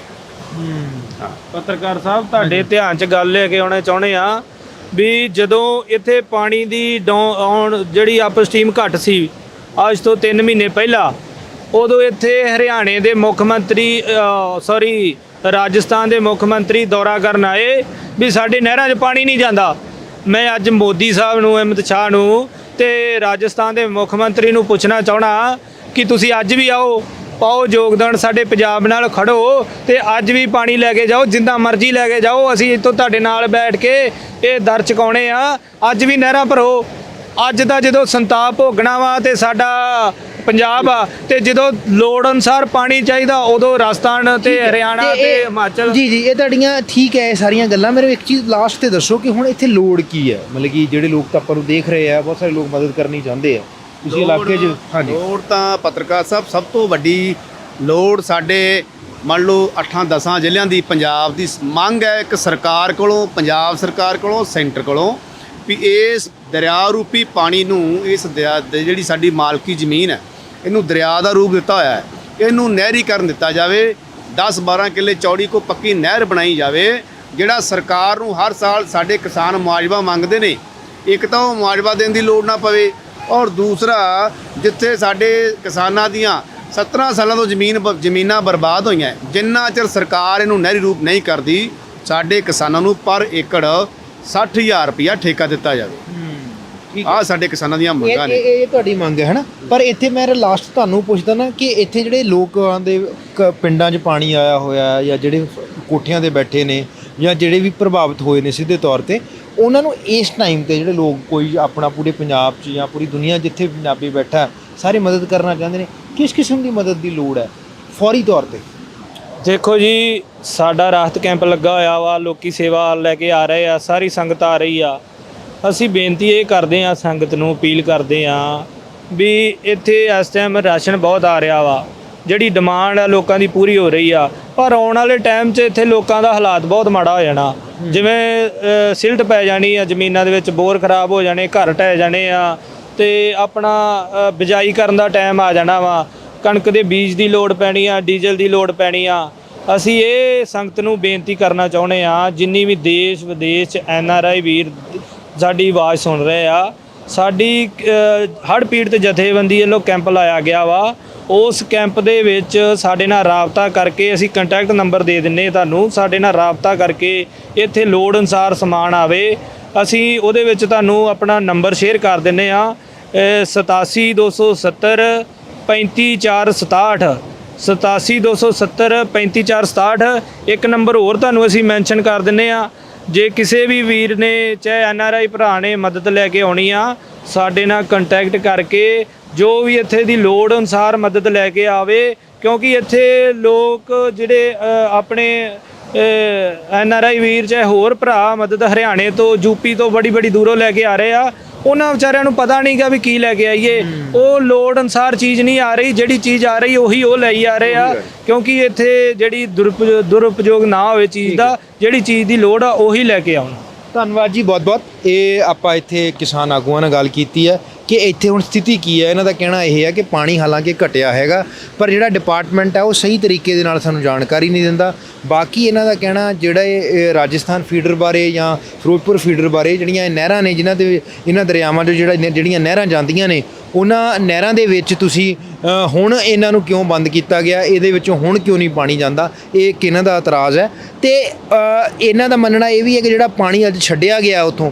ਪੱਤਰਕਾਰ ਸਾਹਿਬ, ਤੁਹਾਡੇ ਧਿਆਨ 'ਚ ਗੱਲ ਲੈ ਕੇ ਆਉਣਾ ਚਾਹੁੰਦੇ ਆ ਵੀ ਜਦੋਂ ਇੱਥੇ ਪਾਣੀ ਦੀ ਡਾਊ- ਆਉਣ ਜਿਹੜੀ ਅਪਸਟ੍ਰੀਮ ਘੱਟ ਸੀ, ਅੱਜ ਤੋਂ 3 ਮਹੀਨੇ ਪਹਿਲਾਂ, ਉਦੋਂ ਇੱਥੇ ਹਰਿਆਣੇ ਦੇ ਮੁੱਖ ਮੰਤਰੀ ਸੌਰੀ ਰਾਜਸਥਾਨ ਦੇ ਮੁੱਖ ਮੰਤਰੀ ਦੌਰਾ ਕਰਨ ਆਏ ਵੀ ਸਾਡੇ ਨਹਿਰਾਂ 'ਚ ਪਾਣੀ ਨਹੀਂ ਜਾਂਦਾ। ਮੈਂ ਅੱਜ ਮੋਦੀ ਸਾਹਿਬ ਨੂੰ, ਅਹਿਮਦ ਸ਼ਾਹ ਨੂੰ ਤੇ ਰਾਜਸਥਾਨ ਦੇ ਮੁੱਖ ਮੰਤਰੀ ਨੂੰ ਪੁੱਛਣਾ ਚਾਹਣਾ ਕਿ ਤੁਸੀਂ ਅੱਜ ਵੀ ਆਓ ਪਾਓ ਯੋਗਦਾਨ ਸਾਡੇ ਪੰਜਾਬ ਨਾਲ ਖੜੋ ਤੇ ਅੱਜ ਵੀ ਪਾਣੀ ਲੈ ਕੇ ਜਾਓ ਜਿੰਦਾ ਮਰਜ਼ੀ ਲੈ ਕੇ ਜਾਓ। ਅਸੀਂ ਇੱਥੋਂ ਤੁਹਾਡੇ ਨਾਲ ਬੈਠ ਕੇ ਇਹ ਦਰ ਚੁਕਾਉਣੇ ਆ। ਅੱਜ ਵੀ ਨਹਿਰਾਂ ਭਰੋ। ਅੱਜ ਦਾ ਜਦੋਂ ਸੰਤਾਪ ਭੋਗਣਾ ਵਾ ਤੇ ਸਾਡਾ ਪੰਜਾਬ ਆ ਤੇ ਜਦੋਂ ਲੋੜ ਅਨਸਾਰ ਪਾਣੀ ਚਾਹੀਦਾ ਉਦੋਂ ਰਾਜਸਥਾਨ ਤੇ ਹਰਿਆਣਾ ਤੇ ਹਿਮਾਚਲ। ਜੀ ਜੀ ਇਹ ਤੁਹਾਡੀਆਂ ਠੀਕ ਹੈ ਇਹ ਸਾਰੀਆਂ ਗੱਲਾਂ। ਮੇਰੇ ਇੱਕ ਚੀਜ਼ ਲਾਸਟ ਤੇ ਦੱਸੋ ਕਿ ਹੁਣ ਇੱਥੇ ਲੋੜ ਕੀ ਹੈ? ਮਤਲਬ ਕਿ ਜਿਹੜੇ ਲੋਕ ਤਾਂ ਆਪਾਂ ਨੂੰ ਦੇਖ ਰਹੇ ਆ ਬਹੁਤ ਸਾਰੇ ਲੋਕ ਮਦਦ ਕਰਨੀ ਚਾਹੁੰਦੇ ਆ। ਤੁਸੀਂ ਇਲਾਕੇ 'ਚ ਹਾਂਜੀ। ਲੋੜ ਤਾਂ ਪੱਤਰਕਾਰ ਸਾਹਿਬ ਸਭ ਤੋਂ ਵੱਡੀ ਲੋੜ ਸਾਡੇ ਮੰਨ ਲਓ 8-10 ਜ਼ਿਲ੍ਹਿਆਂ ਦੀ ਪੰਜਾਬ ਦੀ ਮੰਗ ਹੈ ਇੱਕ ਸਰਕਾਰ ਕੋਲੋਂ ਪੰਜਾਬ ਸਰਕਾਰ ਕੋਲੋਂ ਸੈਂਟਰ ਕੋਲੋਂ ਵੀ ਇਸ ਦਰਿਆ ਰੂਪੀ ਪਾਣੀ ਨੂੰ ਇਸ ਜਿਹੜੀ ਸਾਡੀ ਮਾਲਕੀ ਜ਼ਮੀਨ ਹੈ ਇਹਨੂੰ ਦਰਿਆ ਦਾ ਰੂਪ ਦਿੱਤਾ ਹੋਇਆ ਹੈ। ਇਹਨੂੰ ਨਹਿਰੀਕਰਨ ਦਿੱਤਾ ਜਾਵੇ 10-12 ਕਿੱਲੇ ਚੌੜੀ ਕੋ ਪੱਕੀ ਨਹਿਰ ਬਣਾਈ ਜਾਵੇ ਜਿਹੜਾ ਸਰਕਾਰ ਨੂੰ ਹਰ ਸਾਲ ਸਾਡੇ ਕਿਸਾਨ ਮੁਆਵਜ਼ਾ ਮੰਗਦੇ ਨੇ ਇੱਕ ਤਾਂ ਉਹ ਮੁਆਵਜ਼ਾ ਦੇਣ ਦੀ ਲੋੜ ਨਾ ਪਵੇ ਔਰ ਦੂਸਰਾ ਜਿੱਥੇ ਸਾਡੇ ਕਿਸਾਨਾਂ ਦੀਆਂ 17 ਸਾਲਾਂ ਤੋਂ ਜ਼ਮੀਨ ਜ਼ਮੀਨਾਂ ਬਰਬਾਦ ਹੋਈਆਂ ਜਿੰਨਾ ਚਿਰ ਸਰਕਾਰ ਇਹਨੂੰ ਨਹਿਰੀ ਰੂਪ ਨਹੀਂ ਕਰਦੀ ਸਾਡੇ ਕਿਸਾਨਾਂ ਨੂੰ ਪਰ ਏਕੜ 60000 ਰੁਪਇਆ ਠੇਕਾ ਦਿੱਤਾ ਜਾਵੇ। ਆਹ ਸਾਡੇ ਕਿਸਾਨਾਂ ਦੀਆਂ ਮੰਗਾਂ ਨੇ। ਇਹ ਤੁਹਾਡੀ ਮੰਗ ਹੈ ਹਨਾ? ਪਰ ਇੱਥੇ ਮੈਂ ਲਾਸਟ ਤੁਹਾਨੂੰ ਪੁੱਛਦਾ ਨਾ ਕਿ ਇੱਥੇ ਜਿਹੜੇ ਲੋਕਾਂ ਦੇ ਪਿੰਡਾਂ 'ਚ ਪਾਣੀ ਆਇਆ ਹੋਇਆ ਹੈ ਜਾਂ ਜਿਹੜੇ ਕੋਠਿਆਂ ਤੇ ਬੈਠੇ ਨੇ ਜਾਂ ਜਿਹੜੇ ਵੀ ਪ੍ਰਭਾਵਿਤ ਹੋਏ ਨੇ ਸਿੱਧੇ ਤੌਰ ਤੇ ਉਹਨਾਂ ਨੂੰ ਇਸ ਟਾਈਮ ਤੇ ਜਿਹੜੇ ਲੋਕ ਕੋਈ ਆਪਣਾ ਪੂਰੇ ਪੰਜਾਬ 'ਚ ਜਾਂ ਪੂਰੀ ਦੁਨੀਆ ਜਿੱਥੇ ਪੰਜਾਬੀ ਬੈਠਾ ਸਾਰੇ ਮਦਦ ਕਰਨਾ ਚਾਹੁੰਦੇ ਨੇ। ਕਿਸ ਕਿਸਮ ਦੀ ਮਦਦ ਦੀ ਲੋੜ ਹੈ? ਫੌਰੀ ਤੌਰ ਤੇ। ਦੇਖੋ ਜੀ, ਸਾਡਾ ਰਾਹਤ ਕੈਂਪ ਲੱਗਾ ਹੋਇਆ ਵਾ, ਲੋਕੀ ਸੇਵਾ ਲੈ ਕੇ ਆ ਰਹੇ ਆ, ਸਾਰੀ ਸੰਗਤ ਆ ਰਹੀ ਆ। ਅਸੀਂ ਬੇਨਤੀ ਇਹ ਕਰਦੇ ਆ ਸੰਗਤ ਨੂੰ ਅਪੀਲ ਕਰਦੇ ਆ ਵੀ ਇੱਥੇ ਇਸ ਟਾਈਮ ਰਾਸ਼ਨ ਬਹੁਤ ਆ ਰਿਹਾ ਵਾ। ਜਿਹੜੀ ਡਿਮਾਂਡ ਆ ਲੋਕਾਂ ਦੀ ਪੂਰੀ ਹੋ ਰਹੀ ਆ। ਪਰ ਆਉਣ ਵਾਲੇ ਟਾਈਮ 'ਚ ਇੱਥੇ ਲੋਕਾਂ ਦਾ ਹਾਲਾਤ ਬਹੁਤ ਮਾੜਾ ਹੋ ਜਾਣਾ। ਜਿਵੇਂ ਸਿਲਟ ਪੈ ਜਾਣੀ ਆ ਜ਼ਮੀਨਾਂ ਦੇ ਵਿੱਚ ਬੋਰ ਖਰਾਬ ਹੋ ਜਾਣੇ ਘਰ ਢਹਿ ਜਾਣੇ ਆ ਤੇ ਆਪਣਾ ਬਿਜਾਈ ਕਰਨ ਦਾ ਟਾਈਮ ਆ ਜਾਣਾ ਵਾ। ਕਣਕ ਦੇ ਬੀਜ ਦੀ ਲੋੜ ਪੈਣੀ ਆ ਡੀਜ਼ਲ ਦੀ ਲੋੜ ਪੈਣੀ ਆ। ਅਸੀਂ ਇਹ ਸੰਗਤ ਨੂੰ ਬੇਨਤੀ ਕਰਨਾ ਚਾਹੁੰਦੇ ਆ ਜਿੰਨੀ ਵੀ ਦੇਸ਼ ਵਿਦੇਸ਼ ਚ ਐਨ ਆਰ ਆਈ ਵੀਰ ਸਾਡੀ ਆਵਾਜ਼ ਸੁਣ ਰਹੇ ਆ ਸਾਡੀ ਹੜ ਪੀੜਤ ਜਥੇਬੰਦੀ ਵੱਲੋਂ ਕੈਂਪ ਲਾਇਆ ਗਿਆ ਵਾ। ਉਸ ਕੈਂਪ ਦੇ ਵਿੱਚ ਸਾਡੇ ਨਾਲ ਰਾਬਤਾ ਕਰਕੇ ਅਸੀਂ ਕੰਟੈਕਟ ਨੰਬਰ ਦੇ ਦਿੰਨੇ ਤੁਹਾਨੂੰ। ਸਾਡੇ ਨਾਲ ਰਾਬਤਾ ਕਰਕੇ ਇੱਥੇ ਲੋੜ ਅਨਸਾਰ ਸਮਾਨ ਆਵੇ। ਅਸੀਂ ਉਹਦੇ ਵਿੱਚ ਤੁਹਾਨੂੰ ਆਪਣਾ ਨੰਬਰ ਸ਼ੇਅਰ ਕਰ ਦਿੰਨੇ ਆ 87270 35467 87270 35467 ਇੱਕ ਨੰਬਰ ਹੋਰ ਤੁਹਾਨੂੰ ਅਸੀਂ ਮੈਂਸ਼ਨ ਕਰ ਦਿੰਨੇ ਆ ਜੇ ਕਿਸੇ ਵੀ ਵੀਰ ਨੇ, ਚਾਹੇ ਐਨ ਆਰ ਆਈ ਭਰਾ ਨੇ ਮਦਦ ਲੈ ਕੇ ਆਉਣੀ ਆ ਸਾਡੇ ਨਾਲ ਕੰਟੈਕਟ ਕਰਕੇ ਜੋ ਵੀ ਇੱਥੇ ਦੀ ਲੋੜ ਅਨੁਸਾਰ ਮਦਦ ਲੈ ਕੇ ਆਵੇ ਕਿਉਂਕਿ ਇੱਥੇ ਲੋਕ ਜਿਹੜੇ ਆਪਣੇ ਐਨ ਆਰ ਆਈ ਵੀਰ ਚਾਹੇ ਹੋਰ ਭਰਾ ਮਦਦ ਹਰਿਆਣੇ ਤੋਂ ਯੂਪੀ ਤੋਂ ਬੜੀ ਬੜੀ ਦੂਰੋਂ ਲੈ ਕੇ ਆ ਰਹੇ ਆ ਉਹਨਾਂ ਵਿਚਾਰਿਆਂ ਨੂੰ ਪਤਾ ਨਹੀਂਗਾ ਵੀ ਕੀ ਲੈ ਕੇ ਆਈਏ। ਉਹ ਲੋੜ ਅਨਸਾਰ ਚੀਜ਼ ਨਹੀਂ ਆ ਰਹੀ ਜਿਹੜੀ ਚੀਜ਼ ਆ ਰਹੀ ਉਹੀ ਉਹ ਲਈ ਆ ਰਹੇ ਆ ਕਿਉਂਕਿ ਇੱਥੇ ਜਿਹੜੀ ਦੁਰਉਪਯੋਗ ਨਾ ਹੋਵੇ ਚੀਜ਼ ਦਾ ਜਿਹੜੀ ਚੀਜ਼ ਦੀ ਲੋੜ ਆ ਉਹੀ ਲੈ ਕੇ ਆਉਣ। ਧੰਨਵਾਦ ਜੀ ਬਹੁਤ ਬਹੁਤ ਇਹ ਆਪਾਂ ਇੱਥੇ ਕਿਸਾਨ ਆਗੂਆਂ ਨਾਲ ਗੱਲ ਕੀਤੀ ਹੈ ਕਿ ਇੱਥੇ ਹੁਣ ਸਥਿਤੀ ਕੀ ਹੈ। ਇਹਨਾਂ ਦਾ ਕਹਿਣਾ ਇਹ ਹੈ ਕਿ ਪਾਣੀ ਹਾਲਾਂਕਿ ਘਟਿਆ ਹੈਗਾ, ਪਰ ਜਿਹੜਾ ਡਿਪਾਰਟਮੈਂਟ ਹੈ ਉਹ ਸਹੀ ਤਰੀਕੇ ਦੇ ਨਾਲ ਸਾਨੂੰ ਜਾਣਕਾਰੀ ਨਹੀਂ ਦਿੰਦਾ। ਬਾਕੀ ਇਹਨਾਂ ਦਾ ਕਹਿਣਾ ਜਿਹੜਾ ਇਹ ਰਾਜਸਥਾਨ ਫੀਡਰ ਬਾਰੇ ਜਾਂ ਫਿਰੋਜ਼ਪੁਰ ਫੀਡਰ ਬਾਰੇ ਜਿਹੜੀਆਂ ਇਹ ਨਹਿਰਾਂ ਨੇ, ਜਿਨ੍ਹਾਂ ਦੇ, ਇਹਨਾਂ ਦਰਿਆਵਾਂ 'ਚੋਂ ਜਿਹੜਾ, ਜਿਹੜੀਆਂ ਨਹਿਰਾਂ ਜਾਂਦੀਆਂ ਨੇ ਉਹਨਾਂ ਨਹਿਰਾਂ ਦੇ ਵਿੱਚ ਤੁਸੀਂ ਹੁਣ ਇਹਨਾਂ ਨੂੰ ਕਿਉਂ ਬੰਦ ਕੀਤਾ ਗਿਆ? ਇਹਦੇ ਵਿੱਚੋਂ ਹੁਣ ਕਿਉਂ ਨਹੀਂ ਪਾਣੀ ਜਾਂਦਾ? ਇਹ ਇੱਕ ਇਹਨਾਂ ਦਾ ਇਤਰਾਜ਼ ਹੈ? ਤੇ ਇਹਨਾਂ ਦਾ ਮੰਨਣਾ ਇਹ ਵੀ ਹੈ ਕਿ ਜਿਹੜਾ ਪਾਣੀ ਅੱਜ ਛੱਡਿਆ ਗਿਆ ਉੱਥੋਂ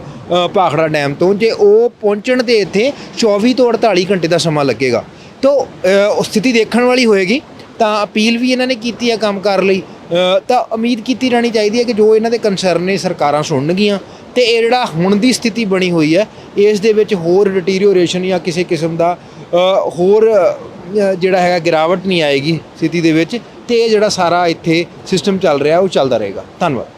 ਭਾਖੜਾ ਡੈਮ ਤੋਂ, ਜੇ ਉਹ ਪਹੁੰਚਣ ਤੇ ਇੱਥੇ 24 ਤੋਂ 48 ਘੰਟੇ ਦਾ ਸਮਾਂ ਲੱਗੇਗਾ। ਤੋਂ ਸਥਿਤੀ ਦੇਖਣ ਵਾਲੀ ਹੋਏਗੀ। ਤਾਂ ਅਪੀਲ ਵੀ ਇਹਨਾਂ ਨੇ ਕੀਤੀ ਹੈ ਕੰਮ ਕਰ ਲਈ। ਤਾਂ ਉਮੀਦ ਕੀਤੀ ਜਾਣੀ ਚਾਹੀਦੀ ਹੈ ਕਿ ਜੋ ਇਹਨਾਂ ਦੇ ਕੰਸਰਨ ਨੇ, ਸਰਕਾਰਾਂ ਸੁਣਨਗੀਆਂ। ਤੇ ਇਹ ਜਿਹੜਾ ਹੁਣ ਦੀ ਸਥਿਤੀ ਬਣੀ ਹੋਈ ਹੈ, ਇਸ ਦੇ ਵਿੱਚ ਹੋਰ ਡਿਟੀਰੀਓਰੇਸ਼ਨ ਜਾਂ ਕਿਸੇ ਕਿਸਮ ਦਾ ਹੋਰ ਜਿਹੜਾ ਹੈਗਾ ਗਿਰਾਵਟ ਨਹੀਂ ਆਏਗੀ ਸਥਿਤੀ ਦੇ ਵਿੱਚ ਤੇ ਇਹ ਜਿਹੜਾ ਸਾਰਾ ਇੱਥੇ ਸਿਸਟਮ ਚੱਲ ਰਿਹਾ, ਉਹ ਚੱਲਦਾ ਰਹੇਗਾ। ਧੰਨਵਾਦ।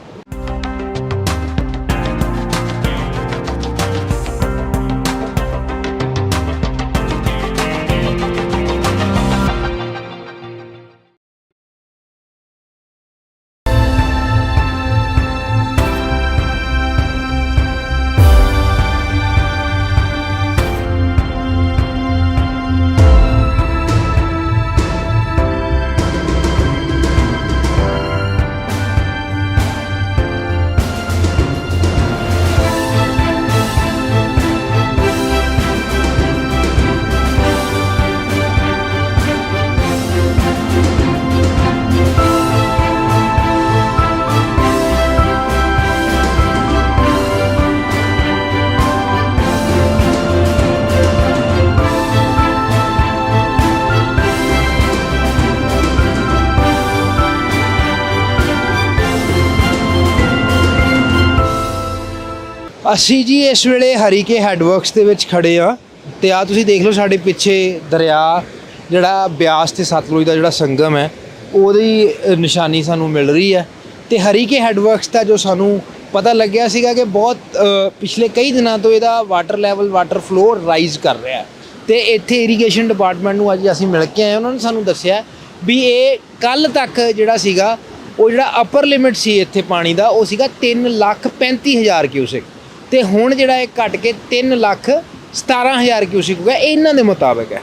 ਅਸੀਂ ਜੀ ਇਸ ਵੇਲੇ ਹਰੀਕੇ ਹੈਡਵਰਕਸ ਦੇ ਵਿੱਚ ਖੜੇ ਆ ਤੇ ਆ ਤੁਸੀਂ ਦੇਖ ਲਓ ਸਾਡੇ ਪਿੱਛੇ ਦਰਿਆ, ਜਿਹੜਾ ਬਿਆਸ ਤੇ ਸਤਲੁਜ ਦਾ ਜਿਹੜਾ ਸੰਗਮ ਹੈ, ਉਹਦੀ ਨਿਸ਼ਾਨੀ ਸਾਨੂੰ ਮਿਲ ਰਹੀ ਹੈ। ਤੇ ਹਰੀਕੇ ਹੈਡਵਰਕਸ ਦਾ ਜੋ ਸਾਨੂੰ ਪਤਾ ਲੱਗਿਆ ਸੀਗਾ ਕਿ ਬਹੁਤ ਪਿਛਲੇ ਕਈ ਦਿਨਾਂ ਤੋਂ ਇਹਦਾ water level water flow rise ਕਰ ਰਿਹਾ ਹੈ। ਤੇ ਇੱਥੇ ਇਰੀਗੇਸ਼ਨ ਡਿਪਾਰਟਮੈਂਟ ਨੂੰ ਅੱਜ ਅਸੀਂ ਮਿਲ ਕੇ ਆਏ ਉਹਨਾਂ ਨੇ ਸਾਨੂੰ ਦੱਸਿਆ ਵੀ ਇਹ ਕੱਲ ਤੱਕ ਜਿਹੜਾ ਸੀਗਾ, ਉਹ ਜਿਹੜਾ ਅਪਰ ਲਿਮਿਟ ਸੀ ਇੱਥੇ ਪਾਣੀ ਦਾ, ਉਹ ਸੀਗਾ 3 ਲੱਖ 35 ਹਜ਼ਾਰ ਕਿਊਸਿਕ ਤੇ ਹੁਣ ਜਿਹੜਾ ਇਹ ਘਟ ਕੇ 3 ਲੱਖ 17 ਹਜ਼ਾਰ ਕਿਊਸਿਕ ਹੋ ਗਿਆ ਇਹਨਾਂ ਦੇ ਮੁਤਾਬਕ ਹੈ।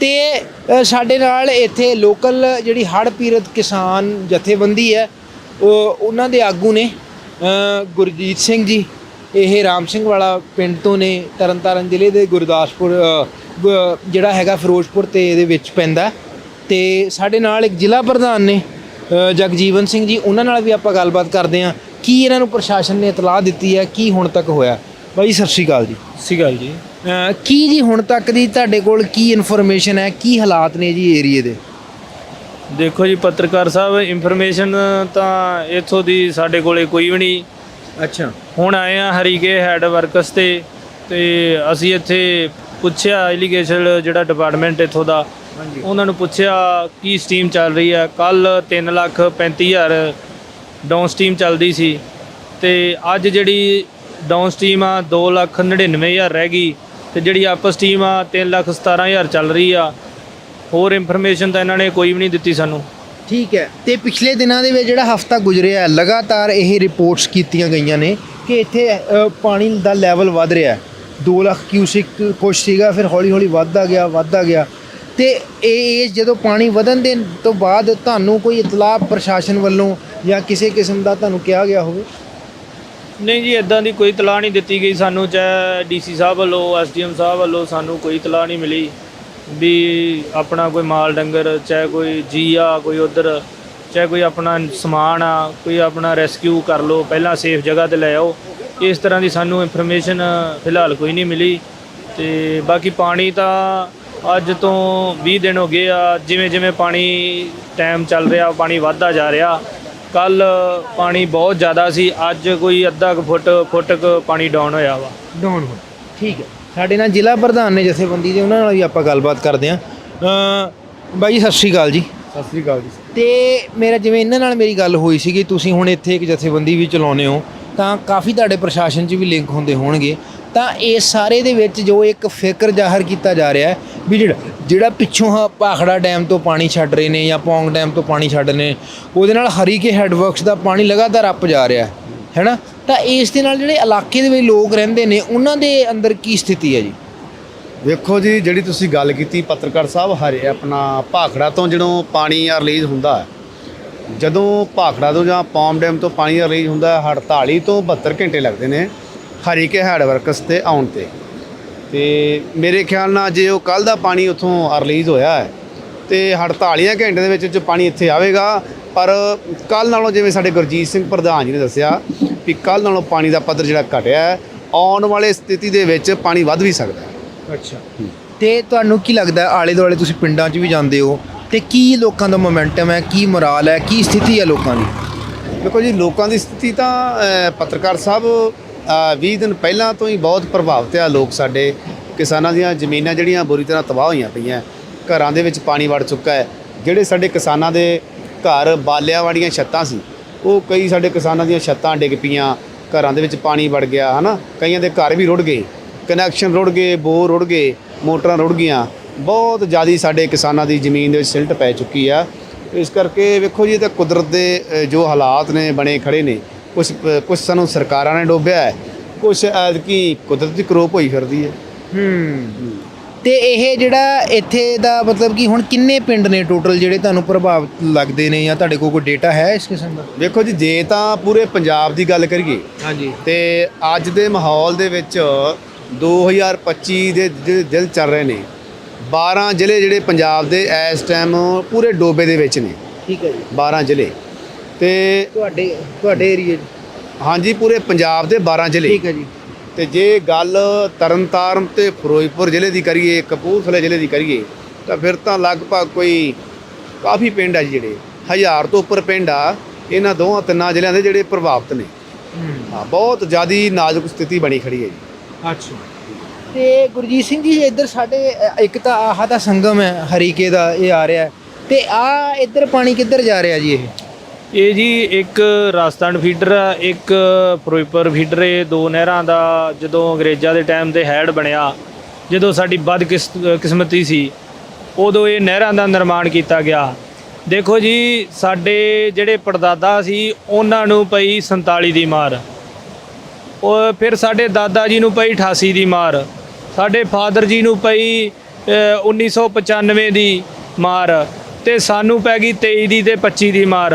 ਤੇ ਸਾਡੇ ਨਾਲ ਇੱਥੇ ਲੋਕਲ ਜਿਹੜੀ ਹੜ੍ਹ ਪੀੜਤ ਕਿਸਾਨ ਜਥੇਬੰਦੀ ਹੈ, ਉਹ, ਉਹਨਾਂ ਦੇ ਆਗੂ ਨੇ ਗੁਰਜੀਤ ਸਿੰਘ ਜੀ, ਇਹ ਰਾਮ ਸਿੰਘ ਵਾਲਾ ਪਿੰਡ ਤੋਂ ਨੇ, ਤਰਨਤਾਰਨ ਜ਼ਿਲ੍ਹੇ ਦੇ ਗੁਰਦਾਸਪੁਰ ਜਿਹੜਾ ਹੈਗਾ ਫਿਰੋਜ਼ਪੁਰ ਤੇ ਇਹਦੇ ਵਿੱਚ ਪੈਂਦਾ ਤੇ ਸਾਡੇ ਨਾਲ ਇੱਕ ਜ਼ਿਲ੍ਹਾ ਪ੍ਰਧਾਨ ਨੇ ਜਗਜੀਵਨ ਸਿੰਘ ਜੀ, ਉਹਨਾਂ ਨਾਲ ਵੀ ਆਪਾਂ ਗੱਲਬਾਤ ਕਰਦੇ ਹਾਂ। ਕੀ ਇਹਨਾਂ ਨੂੰ ਪ੍ਰਸ਼ਾਸਨ ਨੇ ਇਤਲਾਹ ਦਿੱਤੀ ਹੈ? ਕੀ ਹੁਣ ਤੱਕ ਹੋਇਆ? ਬਾਈ ਸਤਿ ਸ਼੍ਰੀ ਅਕਾਲ ਜੀ। ਸਹੀ ਗੱਲ ਜੀ। ਅ, ਕੀ ਜੀ ਹੁਣ ਤੱਕ ਦੀ ਤੁਹਾਡੇ ਕੋਲ ਕੀ ਇਨਫੋਰਮੇਸ਼ਨ ਹੈ? ਕੀ ਹਾਲਾਤ ਨੇ ਜੀ ਏਰੀਏ ਦੇ? ਦੇਖੋ ਜੀ ਪੱਤਰਕਾਰ ਸਾਹਿਬ ਇਨਫੋਰਮੇਸ਼ਨ ਤਾਂ ਇੱਥੋਂ ਦੀ ਸਾਡੇ ਕੋਲੇ ਕੋਈ ਵੀ ਨਹੀਂ। ਅੱਛਾ। ਹੁਣ ਆਏ ਆ ਹਰੀਕੇ ਹੈਡ ਵਰਕਸ ਤੇ ਤੇ ਅਸੀਂ ਇੱਥੇ ਪੁੱਛਿਆ ਇਲੀਗੇਸ਼ਨ ਜਿਹੜਾ ਡਿਪਾਰਟਮੈਂਟ ਇੱਥੋਂ ਦਾ ਹਾਂਜੀ। ਉਹਨਾਂ ਨੂੰ ਪੁੱਛਿਆ ਕੀ ਸਟੀਮ ਚੱਲ ਰਹੀ ਹੈ। ਕੱਲ 3 ਲੱਖ 35 ਹਜ਼ਾਰ ਡਾਊਨ ਸਟੀਮ ਚੱਲਦੀ ਸੀ ਤੇ ਅੱਜ ਜਿਹੜੀ ਡਾਊਨ ਸਟੀਮ ਆ 2 ਲੱਖ 99 ਹਜ਼ਾਰ ਰਹਿ ਗਈ ਤੇ ਜਿਹੜੀ ਅਪ ਸਟੀਮ ਆ 3 ਲੱਖ 17 ਹਜ਼ਾਰ ਚੱਲ ਰਹੀ ਆ। ਹੋਰ ਇਨਫੋਰਮੇਸ਼ਨ ਤਾਂ ਇਹਨਾਂ ਨੇ ਕੋਈ ਵੀ ਨਹੀਂ ਦਿੱਤੀ ਸਾਨੂੰ। ਠੀਕ ਹੈ। ਤੇ ਪਿਛਲੇ ਦਿਨਾਂ ਦੇ ਵਿੱਚ ਜਿਹੜਾ ਹਫਤਾ ਗੁਜ਼ਰਿਆ ਹੈ ਲਗਾਤਾਰ ਇਹ ਰਿਪੋਰਟਸ ਕੀਤੀਆਂ ਗਈਆਂ ਨੇ ਕਿ ਇੱਥੇ ਅ, ਪਾਣੀ ਦਾ ਲੈਵਲ ਵੱਧ ਰਿਹਾ। ਹੈ 2 ਲੱਖ ਕਿਊਸਿਕ ਕੁਛ ਸੀਗਾ ਫਿਰ ਹੌਲੀ ਹੌਲੀ ਵੱਧਦਾ ਗਿਆ ਵੱਧਦਾ ਗਿਆ। ਤੇ ਇਹ ਇਹ ਜਦੋਂ ਪਾਣੀ ਵਧਣ ਦੇ ਤੋਂ ਬਾਅਦ ਤੁਹਾਨੂੰ ਕੋਈ ਇਤਲਾਹ ਪ੍ਰਸ਼ਾਸਨ ਵੱਲੋਂ ਜਾਂ ਕਿਸੇ ਕਿਸਮ ਦਾ ਤੁਹਾਨੂੰ ਕਿਹਾ ਗਿਆ ਹੋਵੇ? ਨਹੀਂ ਜੀ ਇਦਾਂ ਦੀ ਕੋਈ ਤਲਾਹ ਨਹੀਂ ਦਿੱਤੀ ਗਈ ਸਾਨੂੰ, ਚਾਹੇ ਡੀਸੀ ਸਾਹਿਬ ਵੱਲੋਂ, ਐਸਡੀਐਮ ਸਾਹਿਬ ਵੱਲੋਂ ਸਾਨੂੰ ਕੋਈ ਇਤਲਾਹ ਨਹੀਂ ਮਿਲੀ ਵੀ ਆਪਣਾ ਕੋਈ ਮਾਲ ਡੰਗਰ, ਚਾਹੇ ਕੋਈ ਜੀ ਆ ਕੋਈ ਉਧਰ, ਚਾਹੇ ਕੋਈ ਆਪਣਾ ਸਮਾਨ ਆ, ਕੋਈ ਆਪਣਾ ਰੈਸਕਿਊ ਕਰ ਲਓ, ਪਹਿਲਾਂ ਸੇਫ ਜਗ੍ਹਾ ਤੇ ਲੈ ਆਓ। ਇਸ ਤਰ੍ਹਾਂ ਦੀ ਸਾਨੂੰ ਇਨਫੋਰਮੇਸ਼ਨ ਫਿਲਹਾਲ ਕੋਈ ਨਹੀਂ ਮਿਲੀ ਤੇ ਬਾਕੀ ਪਾਣੀ ਤਾਂ ਅੱਜ ਤੋਂ 20 ਦਿਨ ਹੋ ਗਏ ਆ ਜਿਵੇਂ ਜਿਵੇਂ ਪਾਣੀ ਟਾਈਮ ਚੱਲ ਰਿਹਾ ਪਾਣੀ ਵੱਧਦਾ ਜਾ ਰਿਹਾ ਕੱਲ ਪਾਣੀ ਬਹੁਤ ਜ਼ਿਆਦਾ ਸੀ ਅੱਜ ਕੋਈ ਅੱਧਾ ਕੁ ਫੁੱਟ ਫੁੱਟ ਕੁ ਪਾਣੀ ਡਾਊਨ ਹੋਇਆ ਵਾ। ਡਾਊਨ ਹੋ ਠੀਕ ਹੈ। ਸਾਡੇ ਨਾਲ ਜ਼ਿਲ੍ਹਾ ਪ੍ਰਧਾਨ ਨੇ ਜਥੇਬੰਦੀ ਦੇ ਉਹਨਾਂ ਨਾਲ ਵੀ ਆਪਾਂ ਗੱਲਬਾਤ ਕਰਦੇ ਹਾਂ। ਅ, ਬਾਈ ਸਤਿ ਸ਼੍ਰੀ ਅਕਾਲ ਜੀ। ਸਤਿ ਸ੍ਰੀ ਅਕਾਲ ਜੀ। ਤੇ ਮੇਰਾ ਜਿਵੇਂ ਇਹਨਾਂ ਨਾਲ ਮੇਰੀ ਗੱਲ ਹੋਈ ਸੀਗੀ ਤੁਸੀਂ ਹੁਣ ਇੱਥੇ ਇੱਕ ਜਥੇਬੰਦੀ ਵੀ ਚਲਾਉਂਦੇ ਹੋ। ਤਾਂ ਕਾਫੀ ਤੁਹਾਡੇ ਪ੍ਰਸ਼ਾਸਨ 'ਚ ਵੀ ਲਿੰਕ ਹੁੰਦੇ ਹੋਣਗੇ। ਤਾਂ ਇਸ ਸਾਰੇ ਦੇ ਵਿੱਚ ਜੋ ਇੱਕ ਫਿਕਰ ਜ਼ਾਹਰ ਕੀਤਾ ਜਾ ਰਿਹਾ ਹੈ ਵੀ ਜਿਹੜਾ ਜਿਹੜਾ ਪਿੱਛੋਂ ਹਾਂ ਭਾਖੜਾ ਡੈਮ ਤੋਂ ਪਾਣੀ ਛੱਡ ਰਹੇ ਨੇ ਜਾਂ ਪੌਂਗ ਡੈਮ ਤੋਂ ਪਾਣੀ ਛੱਡ ਰਹੇ ਨੇ, ਉਹਦੇ ਨਾਲ ਹਰੀਕੇ ਹੈਡਵਰਕਸ ਦਾ ਪਾਣੀ ਲਗਾਤਾਰ ਅੱਪ ਜਾ ਰਿਹਾ ਹੈ, ਹੈਨਾ? ਤਾਂ ਇਸ ਦੇ ਨਾਲ ਜਿਹੜੇ ਇਲਾਕੇ ਦੇ ਵਿੱਚ ਲੋਕ ਰਹਿੰਦੇ ਨੇ, ਉਹਨਾਂ ਦੇ ਅੰਦਰ ਕੀ ਸਥਿਤੀ ਹੈ ਜੀ? ਵੇਖੋ ਜੀ, ਜਿਹੜੀ ਤੁਸੀਂ ਗੱਲ ਕੀਤੀ ਪੱਤਰਕਾਰ ਸਾਹਿਬ, ਹਰੇ ਆਪਣਾ ਭਾਖੜਾ ਤੋਂ ਜਦੋਂ ਪਾਣੀ ਰਿਲੀਜ਼ ਹੁੰਦਾ ਹੈ ਜਦੋਂ ਭਾਖੜਾ ਤੋਂ ਜਾਂ ਪੌਮ ਡੈਮ ਤੋਂ ਪਾਣੀ ਰਿਲੀਜ਼ ਹੁੰਦਾ ਹੈ 48 ਤੋਂ 72 ਘੰਟੇ ਲੱਗਦੇ ਨੇ ਹਰੀਕੇ ਹੈਡ ਵਰਕਸ ਤੇ ਆਉਣ ਤੇ। ਤੇ ਮੇਰੇ ਖਿਆਲ ਨਾਲ ਜੇ ਉਹ ਕੱਲ ਦਾ ਪਾਣੀ ਉੱਥੋਂ ਰਿਲੀਜ਼ ਹੋਇਆ ਹੈ, ਤੇ 48 ਘੰਟੇ ਦੇ ਵਿੱਚ ਜੋ ਪਾਣੀ ਇੱਥੇ ਆਵੇਗਾ, ਪਰ ਕੱਲ ਨਾਲੋਂ ਜਿਵੇਂ ਸਾਡੇ ਗੁਰਜੀਤ ਸਿੰਘ ਪ੍ਰਧਾਨ ਜੀ ਨੇ ਦੱਸਿਆ ਵੀ ਕੱਲ ਨਾਲੋਂ ਪਾਣੀ ਦਾ ਪੱਧਰ ਜਿਹੜਾ ਘਟਿਆ ਹੈ, ਆਉਣ ਵਾਲੇ ਸਥਿਤੀ ਦੇ ਵਿੱਚ ਪਾਣੀ ਵੱਧ ਵੀ ਸਕਦਾ ਹੈ। ਅੱਛਾ। ਤੇ ਤੁਹਾਨੂੰ ਕੀ ਲੱਗਦਾ ਆਲੇ ਦੁਆਲੇ ਤੁਸੀਂ ਪਿੰਡਾਂ 'ਚ ਵੀ ਜਾਂਦੇ ਹੋ ਤੇ ਕੀ ਲੋਕਾਂ ਦਾ ਮੋਮੈਂਟਮ ਹੈ ਕੀ ਮੋਰਾਲ ਹੈ ਕੀ ਸਥਿਤੀ ਹੈ ਲੋਕਾਂ ਦੀ? ਦੇਖੋ ਜੀ ਲੋਕਾਂ ਦੀ ਸਥਿਤੀ ਤਾਂ ਪੱਤਰਕਾਰ ਸਾਹਿਬ ਅ, 20 ਦਿਨ ਪਹਿਲਾਂ ਤੋਂ ਹੀ ਬਹੁਤ ਪ੍ਰਭਾਵਿਤ ਆ ਲੋਕ ਸਾਡੇ। ਕਿਸਾਨਾਂ ਦੀਆਂ ਜ਼ਮੀਨਾਂ ਜਿਹੜੀਆਂ ਬੁਰੀ ਤਰ੍ਹਾਂ ਤਬਾਹ ਹੋਈਆਂ ਪਈਆਂ ਘਰਾਂ ਦੇ ਵਿੱਚ ਪਾਣੀ ਵੜ ਚੁੱਕਾ ਹੈ। ਜਿਹੜੇ ਸਾਡੇ ਕਿਸਾਨਾਂ ਦੇ ਘਰ ਬਾਲਿਆਂ ਵਾਲੀਆਂ ਛੱਤਾਂ ਸੀ ਉਹ ਕਈ ਸਾਡੇ ਕਿਸਾਨਾਂ ਦੀਆਂ ਛੱਤਾਂ ਡਿੱਗ ਪਈਆਂ ਘਰਾਂ ਦੇ ਵਿੱਚ ਪਾਣੀ ਵੜ ਗਿਆ ਹਨਾ? ਕਈਆਂ ਦੇ ਘਰ ਵੀ ਰੁੜ ਗਏ ਕਨੈਕਸ਼ਨ ਰੁੜ ਗਏ ਬੋਰ ਰੁੜ ਗਏ ਮੋਟਰਾਂ ਰੁੜ ਗਈਆਂ। ਬਹੁਤ ਜ਼ਿਆਦੀ ਸਾਡੇ ਕਿਸਾਨਾਂ ਦੀ ਜ਼ਮੀਨ ਦੇ ਵਿੱਚ ਸਿਲਟ ਪੈ ਚੁੱਕੀ ਆ। ਇਸ ਕਰਕੇ ਵੇਖੋ ਜੀ ਤਾਂ ਕੁਦਰਤ ਦੇ ਜੋ ਹਾਲਾਤ ਨੇ ਬਣੇ ਖੜੇ ਨੇ। ਕੁਝ ਕੁਝ ਸਾਨੂੰ ਸਰਕਾਰਾਂ ਨੇ ਡੋਬਿਆ ਹੈ ਕੁਝ ਐਤਕੀ ਕੁਦਰਤ ਦੀ ਕਰੋਪ ਹੋਈ ਫਿਰਦੀ ਹੈ। ਹੂੰ। ਤੇ ਇਹ ਜਿਹੜਾ ਇੱਥੇ ਦਾ ਮਤਲਬ ਕਿ ਹੁਣ ਕਿੰਨੇ ਪਿੰਡ ਨੇ ਟੋਟਲ ਜਿਹੜੇ ਤੁਹਾਨੂੰ ਪ੍ਰਭਾਵਿਤ ਲੱਗਦੇ ਨੇ ਜਾਂ ਤੁਹਾਡੇ ਕੋਲ ਕੋਈ ਡੇਟਾ ਹੈ ਇਸ ਕਿਸਮ ਦਾ? ਵੇਖੋ ਜੀ ਜੇ ਤਾਂ ਪੂਰੇ ਪੰਜਾਬ ਦੀ ਗੱਲ ਕਰੀਏ ਹਾਂਜੀ। ਤੇ ਅੱਜ ਦੇ ਮਾਹੌਲ ਦੇ ਵਿੱਚ 2025 ਦੇ ਜਿਹੜੇ ਦਿਨ ਚੱਲ ਰਹੇ ਨੇ। 12 ਜ਼ਿਲ੍ਹੇ ਜਿਹੜੇ ਪੰਜਾਬ ਦੇ ਇਸ ਟਾਈਮ ਪੂਰੇ ਡੋਬੇ ਦੇ ਵਿੱਚ ਨੇ। ਠੀਕ ਹੈ ਜੀ। 12 ਜ਼ਿਲ੍ਹੇ। ਤੇ ਤੁਹਾਡੇ ਤੁਹਾਡੇ ਏਰੀਏ ਹਾਂਜੀ ਪੂਰੇ ਪੰਜਾਬ ਦੇ 12 ਜ਼ਿਲ੍ਹੇ। ਠੀਕ ਹੈ ਜੀ। ਤੇ ਜੇ ਗੱਲ ਤਰਨਤਾਰਨ ਤੇ ਫਿਰੋਜ਼ਪੁਰ ਜ਼ਿਲ੍ਹੇ ਦੀ ਕਰੀਏ ਕਪੂਰਥਲੇ ਜ਼ਿਲ੍ਹੇ ਦੀ ਕਰੀਏ ਤਾਂ ਫਿਰ ਤਾਂ ਲਗਭਗ ਕੋਈ ਕਾਫੀ ਪਿੰਡ ਆ ਜਿਹੜੇ। ਹਜ਼ਾਰ ਤੋਂ ਉੱਪਰ ਪਿੰਡ ਆ। ਇਹਨਾਂ ਦੋਹਾਂ ਤਿੰਨਾਂ ਜ਼ਿਲ੍ਹਿਆਂ ਦੇ ਜਿਹੜੇ ਪ੍ਰਭਾਵਿਤ ਨੇ। ਹਾਂ ਬਹੁਤ ਜ਼ਿਆਦੀ ਨਾਜ਼ੁਕ ਸਥਿਤੀ ਬਣੀ ਖੜੀ ਹੈ ਜੀ। ਅੱਛਾ। ਤੇ ਗੁਰਜੀਤ ਸਿੰਘ ਜੀ, ਇੱਧਰ ਸਾਡੇ ਇੱਕ ਤਾਂ ਆਹ ਦਾ ਸੰਗਮ ਹੈ, ਹਰੀਕੇ ਦਾ, ਇਹ ਆ ਰਿਹਾ ਹੈ। ਤੇ ਆ ਇੱਧਰ ਪਾਣੀ ਕਿੱਧਰ ਜਾ ਰਿਹਾ ਜੀ ਇਹ? ਇਹ ਜੀ ਇੱਕ ਰਾਜਸਥਾਨ ਫੀਡਰ ਆ, ਇੱਕ ਫਿਰੋਜ਼ਪੁਰ ਫੀਡਰ ਇਹ ਦੋ ਨਹਿਰਾਂ ਦਾ, ਜਦੋਂ ਅੰਗਰੇਜ਼ਾਂ ਦੇ ਟਾਈਮ ਤੇ ਹੈਡ ਬਣਿਆ, ਜਦੋਂ ਸਾਡੀ ਬਦ ਕਿਸਮਤੀ ਸੀ, ਉਦੋਂ ਇਹ ਨਹਿਰਾਂ ਦਾ ਨਿਰਮਾਣ ਕੀਤਾ ਗਿਆ। ਦੇਖੋ ਜੀ, ਸਾਡੇ ਜਿਹੜੇ ਪੜਦਾਦਾ ਸੀ, ਉਹਨਾਂ ਨੂੰ ਪਈ 47 ਦੀ ਮਾਰ। ਉਹ ਫਿਰ ਸਾਡੇ ਦਾਦਾ ਜੀ ਨੂੰ ਪਈ 88 ਦੀ ਮਾਰ ਸਾਡੇ ਫਾਦਰ ਜੀ ਨੂੰ ਪਈ ਅ, 1995 ਦੀ ਮਾਰ ਤੇ ਸਾਨੂੰ ਪੈ ਗਈ 23 ਦੀ ਤੇ 25 ਦੀ ਮਾਰ।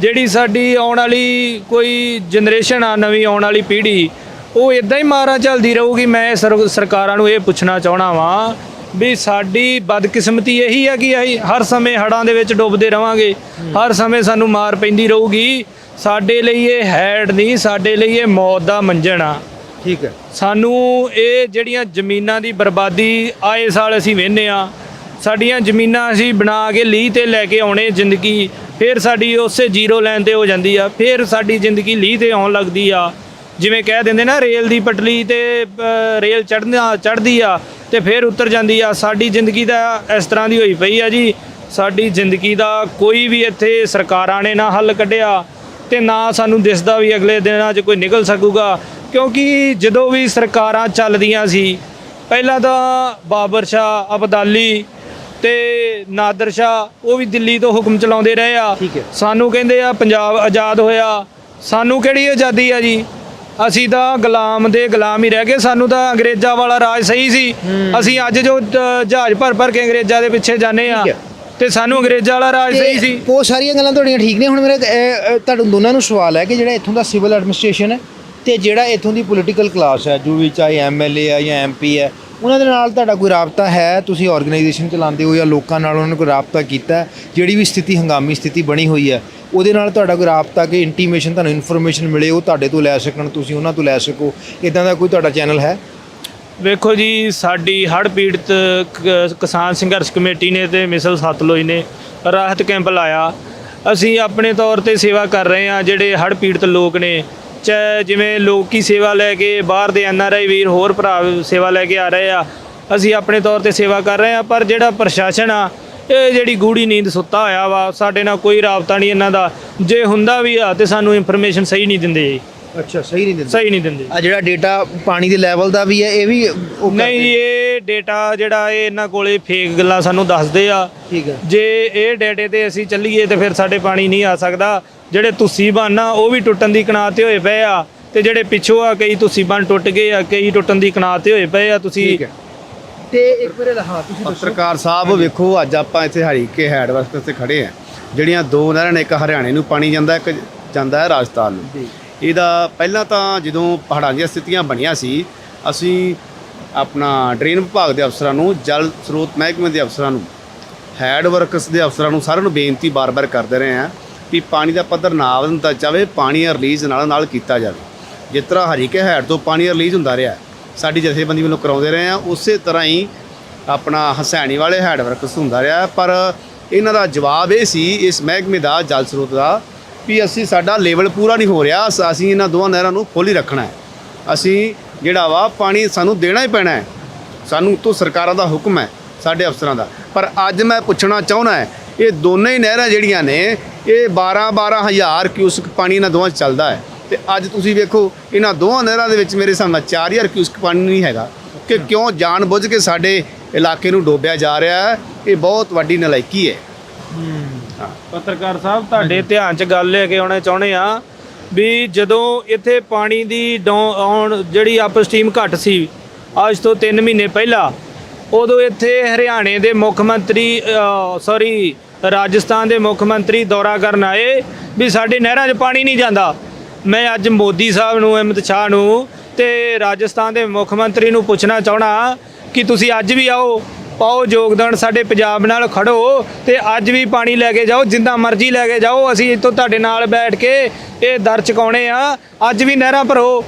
ਜਿਹੜੀ ਸਾਡੀ ਆਉਣ ਵਾਲੀ ਕੋਈ ਜਨਰੇਸ਼ਨ ਆ ਨਵੀਂ ਆਉਣ ਵਾਲੀ ਪੀੜ੍ਹੀ ਉਹ ਇਦਾਂ ਹੀ ਮਾਰਾਂ ਚੱਲਦੀ ਰਹੂਗੀ। ਮੈਂ ਸਰ- ਸਰਕਾਰਾਂ ਨੂੰ ਇਹ ਪੁੱਛਣਾ ਚਾਹਣਾ ਵਾਂ ਵੀ ਸਾਡੀ ਬਦਕਿਸਮਤੀ ਇਹੀ ਹੈ ਕਿ ਅਸੀਂ ਹਰ ਸਮੇਂ ਹੜਾਂ ਦੇ ਵਿੱਚ ਡੁੱਬਦੇ ਰਵਾਂਗੇ। ਹਰ ਸਮੇਂ ਸਾਨੂੰ ਮਾਰ ਪੈਂਦੀ ਰਹੂਗੀ। ਸਾਡੇ ਲਈ ਇਹ ਹੈਡ ਨਹੀਂ ਸਾਡੇ ਲਈ ਇਹ ਮੌਤ ਦਾ ਮੰਜਣ ਆ। ਠੀਕ ਹੈ। ਸਾਨੂੰ ਇਹ ਜਿਹੜੀਆਂ ਜ਼ਮੀਨਾਂ ਦੀ ਬਰਬਾਦੀ ਆਏ ਸਾਲ ਅਸੀਂ ਵੇਖਦੇ ਆ ਸਾਡੀਆਂ ਜ਼ਮੀਨਾਂ ਅਸੀਂ ਬਣਾ ਕੇ ਲੀਹ ਤੇ ਲੈ ਕੇ ਆਉਣੇ ਜ਼ਿੰਦਗੀ ਫਿਰ ਸਾਡੀ ਉਸੇ ਜ਼ੀਰੋ ਲਾਈਨ ਤੇ ਹੋ ਜਾਂਦੀ ਆ ਫਿਰ ਸਾਡੀ ਜ਼ਿੰਦਗੀ ਲੀਹ ਤੇ ਆਉਣ ਲੱਗਦੀ ਆ। ਜਿਵੇਂ ਕਹਿ ਦਿੰਦੇ ਨਾ ਰੇਲ ਦੀ ਪਟੜੀ ਤੇ ਰੇਲ ਚੜ੍ਹਨਾ ਚੜ੍ਹਦੀ ਆ ਤੇ ਫਿਰ ਉਤਰ ਜਾਂਦੀ ਆ। ਸਾਡੀ ਜ਼ਿੰਦਗੀ ਦਾ ਇਸ ਤਰ੍ਹਾਂ ਦੀ ਹੋਈ ਪਈ ਆ ਜੀ। ਸਾਡੀ ਜ਼ਿੰਦਗੀ ਦਾ ਕੋਈ ਵੀ ਇੱਥੇ ਸਰਕਾਰਾਂ ਨੇ ਨਾ ਹੱਲ ਕੱਢਿਆ। ਤੇ ਨਾ ਸਾਨੂੰ ਦਿਸਦਾ ਵੀ ਅਗਲੇ ਦਿਨਾਂ 'ਚ ਕੋਈ ਨਿਕਲ ਸਕੂਗਾ। ਕਿਉਂਕਿ ਜਦੋਂ ਵੀ ਸਰਕਾਰਾਂ ਚੱਲਦੀਆਂ ਸੀ ਪਹਿਲਾਂ ਤਾਂ ਬਾਬਰ ਸ਼ਾਹ ਅਬਦਾਲੀ ਤੇ ਨਾਦਰ ਸ਼ਾਹ ਉਹ ਵੀ ਦਿੱਲੀ ਤੋਂ ਹੁਕਮ ਚਲਾਉਂਦੇ ਰਹੇ ਆ। ਸਾਨੂੰ ਕਹਿੰਦੇ ਆ ਪੰਜਾਬ ਆਜ਼ਾਦ ਹੋਇਆ। ਸਾਨੂੰ ਕਿਹੜੀ ਆਜ਼ਾਦੀ ਆ ਜੀ? ਅਸੀਂ ਤਾਂ ਗੁਲਾਮ ਦੇ ਗੁਲਾਮ ਹੀ ਰਹਿ ਗਏ। ਸਾਨੂੰ ਤਾਂ ਅੰਗਰੇਜ਼ਾਂ ਵਾਲਾ ਰਾਜ ਸਹੀ ਸੀ। ਅਸੀਂ ਅੱਜ ਜੋ ਜਹਾਜ਼ ਭਰ ਭਰ ਕੇ ਅੰਗਰੇਜ਼ਾਂ ਦੇ ਪਿੱਛੇ ਜਾਂਦੇ ਆ। ਤੇ ਸਾਨੂੰ ਅੰਗਰੇਜ਼ਾਂ ਵਾਲਾ ਰਾਜ ਸਹੀ ਸੀ। ਉਹ ਸਾਰੀਆਂ ਗੱਲਾਂ ਤੁਹਾਡੀਆਂ ਠੀਕ ਨੇ। ਹੁਣ ਮੇਰਾ ਤੁਹਾਨੂੰ ਦੋਨਾਂ ਨੂੰ ਸਵਾਲ ਹੈ ਕਿ ਜਿਹੜਾ ਇੱਥੋਂ ਦਾ ਸਿਵਲ ਐਡਮਿਨਿਸਟ੍ਰੇਸ਼ਨ ਹੈ ਤੇ ਜਿਹੜਾ ਇੱਥੋਂ ਦੀ ਪੋਲੀਟੀਕਲ ਕਲਾਸ ਹੈ ਜੋ ਵੀ ਚਾਹੇ ਐਮਐਲਏ ਹੈ ਜਾਂ ਐਮਪੀ ਹੈ ਉਹਨਾਂ ਦੇ ਨਾਲ ਤੁਹਾਡਾ ਕੋਈ ਰਾਬਤਾ ਹੈ? ਤੁਸੀਂ ਆਰਗੇਨਾਈਜੇਸ਼ਨ ਚਲਾਉਂਦੇ ਹੋ ਜਾਂ ਲੋਕਾਂ ਨਾਲ ਉਹਨਾਂ ਨੇ ਕੋਈ ਰਾਬਤਾ ਕੀਤਾ ਹੈ? ਜਿਹੜੀ ਵੀ ਸਥਿਤੀ ਹੰਗਾਮੀ ਸਥਿਤੀ ਬਣੀ ਹੋਈ ਹੈ ਉਹਦੇ ਨਾਲ ਤੁਹਾਡਾ ਕੋਈ ਰਾਬਤਾ ਕਿ ਇੰਟੀਮੇਸ਼ਨ ਤੁਹਾਨੂੰ ਇਨਫੋਰਮੇਸ਼ਨ ਮਿਲੇ ਉਹ ਤੁਹਾਡੇ ਤੋਂ ਲੈ ਸਕਣ ਤੁਸੀਂ ਉਹਨਾਂ ਤੋਂ ਲੈ ਸਕੋ? ਇਦਾਂ ਦਾ ਕੋਈ ਤੁਹਾਡਾ ਚੈਨਲ ਹੈ? ਵੇਖੋ ਜੀ, ਸਾਡੀ ਹੜ੍ਹ ਪੀੜਤ ਕ- ਕਿਸਾਨ ਸੰਘਰਸ਼ ਕਮੇਟੀ ਨੇ ਤੇ ਮਿਸਲ ਸਤਲੋਜ ਨੇ ਰਾਹਤ ਕੈਂਪ ਲਾਇਆ ਅਸੀਂ ਆਪਣੇ ਤੌਰ ਤੇ ਸੇਵਾ ਕਰ ਰਹੇ ਹਾਂ, ਜਿਹੜੇ ਹੜ੍ਹ ਪੀੜਤ ਲੋਕ ਨੇ ਚਾਹੇ ਜਿਵੇਂ ਲੋਕੀ ਸੇਵਾ ਲੈ ਕੇ ਬਾਹਰ ਦੇ ਆਈ ਵੀਰ ਹੋਰ ਭਰਾ ਸੇਵਾ ਲੈ ਕੇ ਆ ਰਹੇ ਆ, ਅਸੀਂ ਆਪਣੇ ਤੌਰ ਤੇ ਸੇਵਾ ਕਰ ਰਹੇ ਹਾਂ, ਪਰ ਜਿਹੜਾ ਪ੍ਰਸ਼ਾਸਨ ਆ, ਇਹ ਜਿਹੜੀ ਗੂੜੀ ਨੀਂਦ ਸੁੱਤਾ ਹੋਇਆ ਵਾ, ਸਾਡੇ ਨਾਲ ਕੋਈ ਰਾਬਤਾ ਨਹੀਂ ਇਹਨਾਂ ਦਾ ਜੇ ਹੁੰਦਾ ਵੀ ਆ ਤੇ ਸਾਨੂੰ ਇਨਫੋਰਮੇਸ਼ਨ ਸਹੀ ਨਹੀਂ ਦਿੰਦੇ ਜੀ। ਅੱਛਾ ਸਹੀ ਨਹੀਂ ਦਿੰਦੇ? ਸਹੀ ਨਹੀਂ ਦਿੰਦੇ। ਆ ਜਿਹੜਾ ਡੇਟਾ ਪਾਣੀ ਦੇ ਲੈਵਲ ਦਾ ਵੀ ਹੈ ਇਹ ਵੀ ਉਹ ਨਹੀਂ ਇਹ ਡੇਟਾ ਜਿਹੜਾ ਇਹ ਇਹਨਾਂ ਕੋਲੇ ਫੇਕ ਗੱਲਾਂ ਸਾਨੂੰ ਦੱਸਦੇ ਆ। ਠੀਕ ਹੈ। ਜੇ ਇਹ ਡੇਟੇ ਤੇ ਅਸੀਂ ਚੱਲੀਏ ਤੇ ਫਿਰ ਸਾਡੇ ਪਾਣੀ ਨਹੀਂ ਆ ਸਕਦਾ। ਜਿਹੜੇ ਤੁਸੀਂ ਬਾਨਾ ਉਹ ਵੀ ਟੁੱਟਣ ਦੀ ਕਨਾਤ ਤੇ ਹੋਏ ਪਏ ਆ। ਤੇ ਜਿਹੜੇ ਪਿੱਛੋਂ ਆ ਕਈ ਤੁਸੀਂ ਬੰਨ ਟੁੱਟ ਗਏ ਆ ਕਈ ਟੁੱਟਣ ਦੀ ਕਨਾਤ ਤੇ ਹੋਏ ਪਏ ਆ ਤੁਸੀਂ ਠੀਕ ਹੈ। ਤੇ ਇੱਕ ਮੇਰੇ ਹਾਂ ਤੁਸੀਂ ਦੱਸੋ। ਪੱਤਰਕਾਰ ਸਾਹਿਬ ਵੇਖੋ ਅੱਜ ਆਪਾਂ ਇੱਥੇ ਹਰੀਕੇ ਹੈਡ ਵਾਸਤੇ ਤੇ ਖੜੇ ਆ। ਜਿਹੜੀਆਂ ਦੋ ਨਹਿਰਾਂ ਨੇ ਇੱਕ ਹਰਿਆਣੇ ਨੂੰ ਪਾਣੀ ਜਾਂਦਾ ਇੱਕ ਜਾਂਦਾ ਹੈ ਰਾਜਸਥਾਨ ਨੂੰ। ਜੀ। ਇਹਦਾ ਪਹਿਲਾਂ ਤਾਂ ਜਦੋਂ ਪਹਾੜਾਂ ਦੀਆਂ ਸਥਿਤੀਆਂ ਬਣੀਆਂ ਸੀ, ਅਸੀਂ ਆਪਣਾ ਡਰੇਨ ਵਿਭਾਗ ਦੇ ਅਫਸਰਾਂ ਨੂੰ, ਜਲ ਸਰੋਤ ਮਹਿਕਮੇ ਦੇ ਅਫਸਰਾਂ ਨੂੰ, ਹੈਡ ਵਰਕਸ ਦੇ ਅਫਸਰਾਂ ਨੂੰ ਸਾਰਿਆਂ ਨੂੰ ਬੇਨਤੀ ਬਾਰ-ਬਾਰ ਕਰਦੇ ਰਹੇ ਆ ਕਿ ਪਾਣੀ ਦਾ ਪੱਧਰ ਨਾ ਵਧਦਾ ਜਾਵੇ, ਪਾਣੀ ਰਿਲੀਜ਼ ਨਾਲ ਨਾਲ ਕੀਤਾ ਜਾਵੇ। ਜਿਸ ਤਰ੍ਹਾਂ ਹਰੀਕੇ ਹੈਡ ਤੋਂ ਪਾਣੀ ਰਿਲੀਜ਼ ਹੁੰਦਾ ਰਿਹਾ, ਸਾਡੀ ਜਥੇਬੰਦੀ ਵੱਲੋਂ ਕਰਾਉਂਦੇ ਰਹੇ ਆ ਉਸੇ ਤਰ੍ਹਾਂ ਹੀ ਆਪਣਾ ਹਸੈਣੀ ਵਾਲੇ ਹੈਡ ਵਰਕਸ ਹੁੰਦਾ ਰਿਹਾ, ਪਰ ਇਹਨਾਂ ਦਾ ਜਵਾਬ ਇਹ ਸੀ, ਇਸ ਮਹਿਕਮੇ ਦਾ, ਜਲ ਸਰੋਤ ਦਾ ਵੀ ਅਸੀਂ ਸਾਡਾ ਲੈਵਲ ਪੂਰਾ ਨਹੀਂ ਹੋ ਰਿਹਾ ਅਸ- ਅਸੀਂ ਇਹਨਾਂ ਦੋਵਾਂ ਨਹਿਰਾਂ ਨੂੰ ਖੋਲੀ ਰੱਖਣਾ ਹੈ। ਅਸੀਂ ਜਿਹੜਾ ਵਾ ਪਾਣੀ ਸਾਨੂੰ ਦੇਣਾ ਹੀ ਪੈਣਾ ਹੈ। ਸਾਨੂੰ ਤੋਂ ਸਰਕਾਰਾਂ ਦਾ ਹੁਕਮ ਹੈ, ਸਾਡੇ ਅਫਸਰਾਂ ਦਾ। ਪਰ ਅੱਜ ਮੈਂ ਪੁੱਛਣਾ ਚਾਹੁੰਦਾ ਹੈ, ਇਹ ਦੋਨੇ ਹੀ ਨਹਿਰਾਂ ਜਿਹੜੀਆਂ ਨੇ, ਇਹ 12 12000 ਕਿਊਸਕ ਪਾਣੀ ਇਹਨਾਂ ਦੋਵਾਂ 'ਚ ਚੱਲਦਾ ਹੈ। ਤੇ ਅੱਜ ਤੁਸੀਂ ਵੇਖੋ, ਇਹਨਾਂ ਦੋਵਾਂ ਨਹਿਰਾਂ ਦੇ ਵਿੱਚ ਮੇਰੇ ਹਿਸਾਬ ਨਾਲ 4000 ਕਿਊਸਕ ਪਾਣੀ ਨਹੀਂ ਹੈਗਾ। ਕਿ ਕਿਉਂ ਜਾਣ ਬੁੱਝ ਕੇ ਸਾਡੇ ਇਲਾਕੇ ਨੂੰ ਡੋਬਿਆ ਜਾ ਰਿਹਾ ਹੈ, ਇਹ ਬਹੁਤ ਵੱਡੀ ਨਲਾਇਕੀ ਹੈ। ਪੱਤਰਕਾਰ ਸਾਹਿਬ ਤੁਹਾਡੇ ਧਿਆਨ 'ਚ ਗੱਲ ਲੈ ਕੇ ਆਉਣਾ ਚਾਹੁੰਦੇ ਆ ਵੀ ਜਦੋਂ ਇੱਥੇ ਪਾਣੀ ਦੀ ਡਾਊ- ਆਉਣ ਜਿਹੜੀ ਅਪ ਸਟ੍ਰੀਮ ਘੱਟ ਸੀ, ਅੱਜ ਤੋਂ 3 ਮਹੀਨੇ ਪਹਿਲਾਂ, ਉਦੋਂ ਇੱਥੇ ਹਰਿਆਣੇ ਦੇ ਮੁੱਖ ਮੰਤਰੀ ਸੌਰੀ ਰਾਜਸਥਾਨ ਦੇ ਮੁੱਖ ਮੰਤਰੀ ਦੌਰਾ ਕਰਨ ਆਏ ਵੀ ਸਾਡੇ ਨਹਿਰਾਂ 'ਚ ਪਾਣੀ ਨਹੀਂ ਜਾਂਦਾ। ਮੈਂ ਅੱਜ ਮੋਦੀ ਸਾਹਿਬ ਨੂੰ, ਅਹਿਮਦ ਸ਼ਾਹ ਨੂੰ ਤੇ ਰਾਜਸਥਾਨ ਦੇ ਮੁੱਖ ਮੰਤਰੀ ਨੂੰ ਪੁੱਛਣਾ ਚਾਹਣਾ ਕਿ ਤੁਸੀਂ ਅੱਜ ਵੀ ਆਓ ਪਾਓ ਯੋਗਦਾਨ ਸਾਡੇ ਪੰਜਾਬ ਨਾਲ ਖੜੋ ਤੇ ਅੱਜ ਵੀ ਪਾਣੀ ਲੈ ਕੇ ਜਾਓ ਜਿੰਦਾ ਮਰਜ਼ੀ ਲੈ ਕੇ ਜਾਓ। ਅਸੀਂ ਇੱਥੋਂ ਤੁਹਾਡੇ ਨਾਲ ਬੈਠ ਕੇ ਇਹ ਦਰ ਚੁਕਾਉਣੇ ਆ। ਅੱਜ ਵੀ ਨਹਿਰਾਂ ਭਰੋ।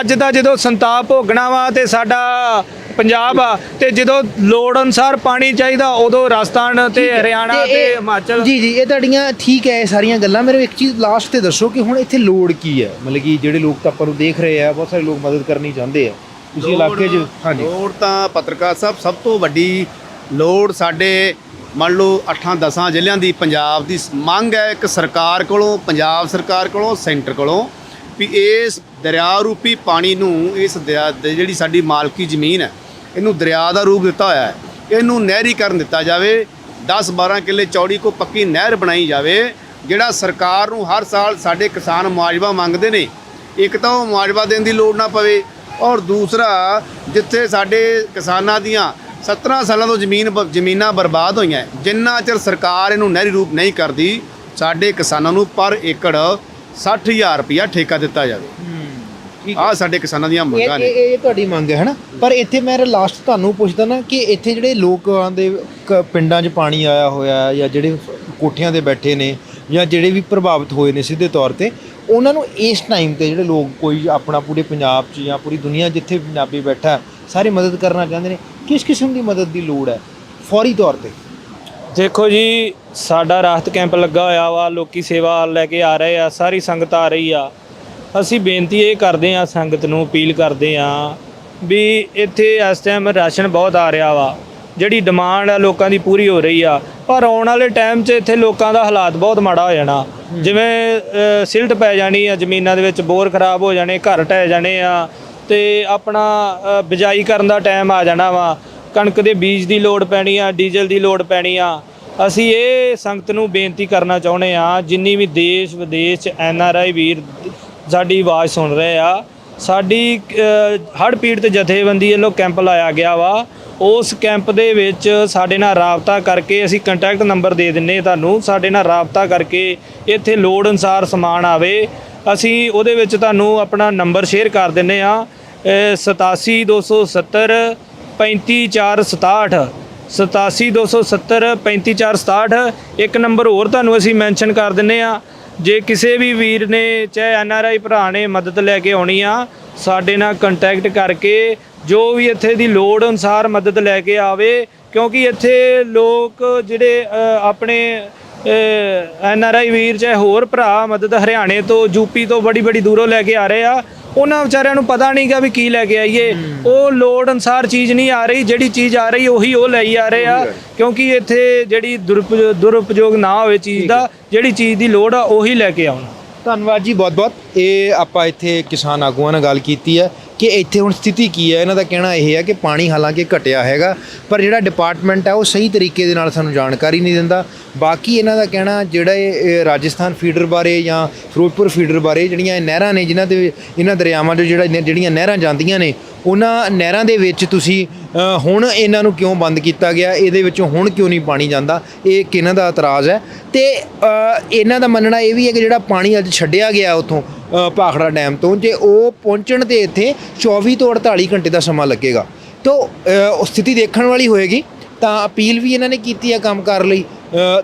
ਅੱਜ ਦਾ ਜਦੋਂ ਸੰਤਾਪ ਭੋਗਣਾ ਵਾ ਤੇ ਸਾਡਾ ਪੰਜਾਬ ਆ ਤੇ ਜਦੋਂ ਲੋੜ ਅਨਸਾਰ ਪਾਣੀ ਚਾਹੀਦਾ ਉਦੋਂ ਰਾਜਸਥਾਨ ਤੇ ਹਰਿਆਣਾ ਤੇ ਹਿਮਾਚਲ। ਜੀ ਜੀ ਇਹ ਤੁਹਾਡੀਆਂ ਠੀਕ ਹੈ ਇਹ ਸਾਰੀਆਂ ਗੱਲਾਂ। ਮੇਰੇ ਇੱਕ ਚੀਜ਼ ਲਾਸਟ ਤੇ ਦੱਸੋ ਕਿ ਹੁਣ ਇੱਥੇ ਲੋੜ ਕੀ ਹੈ? ਮਤਲਬ ਕਿ ਜਿਹੜੇ ਲੋਕ ਤਾਂ ਆਪਾਂ ਨੂੰ ਦੇਖ ਰਹੇ ਆ ਬਹੁਤ ਸਾਰੇ ਲੋਕ ਮਦਦ ਕਰਨੀ ਚਾਹੁੰਦੇ ਆ। ਤੁਸੀਂ ਇਲਾਕੇ 'ਚ ਹਾਂਜੀ। ਲੋੜ ਤਾਂ ਪੱਤਰਕਾਰ ਸਾਹਿਬ ਸਭ ਤੋਂ ਵੱਡੀ ਲੋੜ ਸਾਡੇ ਮੰਨ ਲਓ 8-10 ਜ਼ਿਲ੍ਹਿਆਂ ਦੀ ਪੰਜਾਬ ਦੀ ਮੰਗ ਹੈ ਇੱਕ ਸਰਕਾਰ ਕੋਲੋਂ ਪੰਜਾਬ ਸਰਕਾਰ ਕੋਲੋਂ ਸੈਂਟਰ ਕੋਲੋਂ ਵੀ ਇਸ ਦਰਿਆ ਰੂਪੀ ਪਾਣੀ ਨੂੰ ਇਸ ਜਿਹੜੀ ਸਾਡੀ ਮਾਲਕੀ ਜ਼ਮੀਨ ਹੈ ਇਹਨੂੰ ਦਰਿਆ ਦਾ ਰੂਪ ਦਿੱਤਾ ਹੋਇਆ ਹੈ। ਇਹਨੂੰ ਨਹਿਰੀਕਰਨ ਦਿੱਤਾ ਜਾਵੇ 10-12 ਕਿੱਲੇ ਚੌੜੀ ਕੋ ਪੱਕੀ ਨਹਿਰ ਬਣਾਈ ਜਾਵੇ ਜਿਹੜਾ ਸਰਕਾਰ ਨੂੰ ਹਰ ਸਾਲ ਸਾਡੇ ਕਿਸਾਨ ਮੁਆਵਜ਼ਾ ਮੰਗਦੇ ਨੇ ਇੱਕ ਤਾਂ ਉਹ ਮੁਆਵਜ਼ਾ ਦੇਣ ਦੀ ਲੋੜ ਨਾ ਪਵੇ ਔਰ ਦੂਸਰਾ ਜਿੱਥੇ ਸਾਡੇ ਕਿਸਾਨਾਂ ਦੀਆਂ 17 ਸਾਲਾਂ ਤੋਂ ਜ਼ਮੀਨ ਜ਼ਮੀਨਾਂ ਬਰਬਾਦ ਹੋਈਆਂ ਜਿੰਨਾ ਚਿਰ ਸਰਕਾਰ ਇਹਨੂੰ ਨਹਿਰੀ ਰੂਪ ਨਹੀਂ ਕਰਦੀ ਸਾਡੇ ਕਿਸਾਨਾਂ ਨੂੰ ਪਰ ਏਕੜ 60000 ਰੁਪਇਆ ਠੇਕਾ ਦਿੱਤਾ ਜਾਵੇ। ਆਹ ਸਾਡੇ ਕਿਸਾਨਾਂ ਦੀਆਂ ਮੰਗਾਂ ਨੇ। ਇਹ ਤੁਹਾਡੀ ਮੰਗ ਹੈ ਹਨਾ? ਪਰ ਇੱਥੇ ਮੈਂ ਲਾਸਟ ਤੁਹਾਨੂੰ ਪੁੱਛਦਾ ਨਾ ਕਿ ਇੱਥੇ ਜਿਹੜੇ ਲੋਕਾਂ ਦੇ ਪਿੰਡਾਂ 'ਚ ਪਾਣੀ ਆਇਆ ਹੋਇਆ ਹੈ ਜਾਂ ਜਿਹੜੇ ਕੋਠਿਆਂ ਤੇ ਬੈਠੇ ਨੇ ਜਾਂ ਜਿਹੜੇ ਵੀ ਪ੍ਰਭਾਵਿਤ ਹੋਏ ਨੇ ਸਿੱਧੇ ਤੌਰ ਤੇ ਉਹਨਾਂ ਨੂੰ ਇਸ ਟਾਈਮ ਤੇ ਜਿਹੜੇ ਲੋਕ ਕੋਈ ਆਪਣਾ ਪੂਰੇ ਪੰਜਾਬ 'ਚ ਜਾਂ ਪੂਰੀ ਦੁਨੀਆ ਜਿੱਥੇ ਪੰਜਾਬੀ ਬੈਠਾ ਸਾਰੇ ਮਦਦ ਕਰਨਾ ਚਾਹੁੰਦੇ ਨੇ। ਕਿਸ ਕਿਸਮ ਦੀ ਮਦਦ ਦੀ ਲੋੜ ਹੈ? ਫੌਰੀ ਤੌਰ ਤੇ। ਦੇਖੋ ਜੀ, ਸਾਡਾ ਰਾਹਤ ਕੈਂਪ ਲੱਗਾ ਹੋਇਆ ਵਾ, ਲੋਕੀ ਸੇਵਾ ਲੈ ਕੇ ਆ ਰਹੇ ਆ, ਸਾਰੀ ਸੰਗਤ ਆ ਰਹੀ ਆ। ਅਸੀਂ ਬੇਨਤੀ ਇਹ ਕਰਦੇ ਆ, ਸੰਗਤ ਨੂੰ ਅਪੀਲ ਕਰਦੇ ਆ ਵੀ ਇੱਥੇ ਇਸ ਟਾਈਮ ਰਾਸ਼ਨ ਬਹੁਤ ਆ ਰਿਹਾ ਵਾ। ਜਿਹੜੀ ਡਿਮਾਂਡ ਆ, ਲੋਕਾਂ ਦੀ ਪੂਰੀ ਹੋ ਰਹੀ ਆ। ਪਰ ਆਉਣ ਵਾਲੇ ਟਾਈਮ 'ਚ ਇੱਥੇ ਲੋਕਾਂ ਦਾ ਹਾਲਾਤ ਬਹੁਤ ਮਾੜਾ ਹੋ ਜਾਣਾ। ਜਿਵੇਂ ਸਿਲਟ ਪੈ ਜਾਣੀ ਆ ਜ਼ਮੀਨਾਂ ਦੇ ਵਿੱਚ ਬੋਰ ਖਰਾਬ ਹੋ ਜਾਣੇ ਘਰ ਢਹਿ ਜਾਣੇ ਆ ਤੇ ਆਪਣਾ ਬਿਜਾਈ ਕਰਨ ਦਾ ਟਾਈਮ ਆ ਜਾਣਾ ਵਾ। ਕਣਕ ਦੇ ਬੀਜ ਦੀ ਲੋੜ ਪੈਣੀ ਆ ਡੀਜ਼ਲ ਦੀ ਲੋੜ ਪੈਣੀ ਆ। ਅਸੀਂ ਇਹ ਸੰਗਤ ਨੂੰ ਬੇਨਤੀ ਕਰਨਾ ਚਾਹੁੰਦੇ ਆ ਜਿੰਨੀ ਵੀ ਦੇਸ਼ ਵਿਦੇਸ਼ ਚ ਐਨ ਆਰ ਆਈ ਵੀਰ ਸਾਡੀ ਆਵਾਜ਼ ਸੁਣ ਰਹੇ ਆ ਸਾਡੀ ਹੜ ਪੀੜਤ ਜਥੇਬੰਦੀ ਵੱਲੋਂ ਕੈਂਪ ਲਾਇਆ ਗਿਆ ਵਾ। ਉਸ ਕੈਂਪ ਦੇ ਵਿੱਚ ਸਾਡੇ ਨਾਲ ਰਾਬਤਾ ਕਰਕੇ ਅਸੀਂ ਕੰਟੈਕਟ ਨੰਬਰ ਦੇ ਦਿੰਨੇ ਤੁਹਾਨੂੰ। ਸਾਡੇ ਨਾਲ ਰਾਬਤਾ ਕਰਕੇ ਇੱਥੇ ਲੋੜ ਅਨਸਾਰ ਸਮਾਨ ਆਵੇ। ਅਸੀਂ ਉਹਦੇ ਵਿੱਚ ਤੁਹਾਨੂੰ ਆਪਣਾ ਨੰਬਰ ਸ਼ੇਅਰ ਕਰ ਦਿੰਨੇ ਆ 87270 35467 87270 35467 ਇੱਕ ਨੰਬਰ ਹੋਰ ਤੁਹਾਨੂੰ ਅਸੀਂ ਮੈਂਸ਼ਨ ਕਰ ਦਿੰਨੇ ਆ ਜੇ ਕਿਸੇ ਵੀ ਵੀਰ ਨੇ ਚਾਹੇ ਐਨ ਆਰ ਆਈ ਭਰਾ ਨੇ ਮਦਦ ਲੈ ਕੇ ਆਉਣੀ ਆ, ਸਾਡੇ ਨਾਲ ਕੰਟੈਕਟ ਕਰਕੇ ਜੋ ਵੀ ਇੱਥੇ ਦੀ ਲੋੜ ਅਨੁਸਾਰ ਮਦਦ ਲੈ ਕੇ ਆਵੇ ਕਿਉਂਕਿ ਇੱਥੇ ਲੋਕ ਜਿਹੜੇ ਆਪਣੇ ਐਨ ਆਰ ਆਈ ਵੀਰ ਚਾਹੇ ਹੋਰ ਭਰਾ ਮਦਦ ਹਰਿਆਣੇ ਤੋਂ ਯੂਪੀ ਤੋਂ ਬੜੀ ਬੜੀ ਦੂਰੋਂ ਲੈ ਕੇ ਆ ਰਹੇ ਆ ਉਹਨਾਂ ਵਿਚਾਰਿਆਂ ਨੂੰ ਪਤਾ ਨਹੀਂਗਾ ਵੀ ਕੀ ਲੈ ਕੇ ਆਈਏ। ਉਹ ਲੋੜ ਅਨਸਾਰ ਚੀਜ਼ ਨਹੀਂ ਆ ਰਹੀ ਜਿਹੜੀ ਚੀਜ਼ ਆ ਰਹੀ ਉਹੀ ਉਹ ਲਈ ਆ ਰਹੇ ਆ ਕਿਉਂਕਿ ਇੱਥੇ ਜਿਹੜੀ ਦੁਰਉਪਯੋਗ ਨਾ ਹੋਵੇ ਚੀਜ਼ ਦਾ ਜਿਹੜੀ ਚੀਜ਼ ਦੀ ਲੋੜ ਆ ਉਹੀ ਲੈ ਕੇ ਆਉਣ। ਧੰਨਵਾਦ ਜੀ ਬਹੁਤ ਬਹੁਤ ਇਹ ਆਪਾਂ ਇੱਥੇ ਕਿਸਾਨ ਆਗੂਆਂ ਨਾਲ ਗੱਲ ਕੀਤੀ ਹੈ। ਕਿ ਇੱਥੇ ਹੁਣ ਸਥਿਤੀ ਕੀ ਹੈ? ਇਹਨਾਂ ਦਾ ਕਹਿਣਾ ਇਹ ਹੈ ਕਿ ਪਾਣੀ ਹਾਲਾਂਕਿ ਘਟਿਆ ਹੈਗਾ, ਪਰ ਜਿਹੜਾ ਡਿਪਾਰਟਮੈਂਟ ਹੈ ਉਹ ਸਹੀ ਤਰੀਕੇ ਦੇ ਨਾਲ ਸਾਨੂੰ ਜਾਣਕਾਰੀ ਨਹੀਂ ਦਿੰਦਾ। ਬਾਕੀ ਇਹਨਾਂ ਦਾ ਕਹਿਣਾ ਜਿਹੜਾ ਇਹ ਰਾਜਸਥਾਨ ਫੀਡਰ ਬਾਰੇ ਜਾਂ ਫਿਰੋਜ਼ਪੁਰ ਫੀਡਰ ਬਾਰੇ ਜਿਹੜੀਆਂ ਇਹ ਨਹਿਰਾਂ ਨੇ, ਜਿਨ੍ਹਾਂ ਦੇ, ਇਹਨਾਂ ਦਰਿਆਵਾਂ 'ਚੋਂ ਜਿਹੜਾ, ਜਿਹੜੀਆਂ ਨਹਿਰਾਂ ਜਾਂਦੀਆਂ ਨੇ, ਉਹਨਾਂ ਨਹਿਰਾਂ ਦੇ ਵਿੱਚ ਤੁਸੀਂ ਹੁਣ ਇਹਨਾਂ ਨੂੰ ਕਿਉਂ ਬੰਦ ਕੀਤਾ ਗਿਆ? ਇਹਦੇ ਵਿੱਚੋਂ ਹੁਣ ਕਿਉਂ ਨਹੀਂ ਪਾਣੀ ਜਾਂਦਾ? ਇਹ ਇੱਕ ਇਹਨਾਂ ਦਾ ਇਤਰਾਜ਼ ਹੈ? ਤੇ ਇਹਨਾਂ ਦਾ ਮੰਨਣਾ ਇਹ ਵੀ ਹੈ ਕਿ ਜਿਹੜਾ ਪਾਣੀ ਅੱਜ ਛੱਡਿਆ ਗਿਆ ਉੱਥੋਂ ਭਾਖੜਾ ਡੈਮ ਤੋਂ, ਜੇ ਉਹ ਪਹੁੰਚਣ ਤੇ ਇੱਥੇ 24 ਤੋਂ 48 ਘੰਟੇ ਦਾ ਸਮਾਂ ਲੱਗੇਗਾ। ਤੋਂ ਸਥਿਤੀ ਦੇਖਣ ਵਾਲੀ ਹੋਏਗੀ। ਤਾਂ ਅਪੀਲ ਵੀ ਇਹਨਾਂ ਨੇ ਕੀਤੀ ਹੈ ਕੰਮ ਕਰ ਲਈ।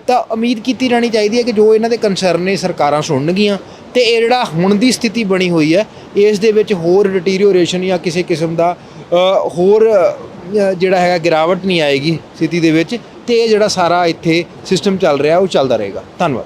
ਤਾਂ ਉਮੀਦ ਕੀਤੀ ਜਾਣੀ ਚਾਹੀਦੀ ਹੈ ਕਿ ਜੋ ਇਹਨਾਂ ਦੇ ਕੰਸਰਨ ਨੇ ਸਰਕਾਰਾਂ ਸੁਣਨਗੀਆਂ। ਤੇ ਇਹ ਜਿਹੜਾ ਹੁਣ ਦੀ ਸਥਿਤੀ ਬਣੀ ਹੋਈ ਹੈ, ਇਸ ਦੇ ਵਿੱਚ ਹੋਰ ਡਿਟੀਰੀਓਰੇਸ਼ਨ ਜਾਂ ਕਿਸੇ ਕਿਸਮ ਦਾ ਹੋਰ ਜਿਹੜਾ ਹੈਗਾ ਗਿਰਾਵਟ ਨਹੀਂ ਆਏਗੀ ਸਥਿਤੀ ਦੇ ਵਿੱਚ ਤੇ ਇਹ ਜਿਹੜਾ ਸਾਰਾ ਇੱਥੇ ਸਿਸਟਮ ਚੱਲ ਰਿਹਾ, ਉਹ ਚੱਲਦਾ ਰਹੇਗਾ। ਧੰਨਵਾਦ।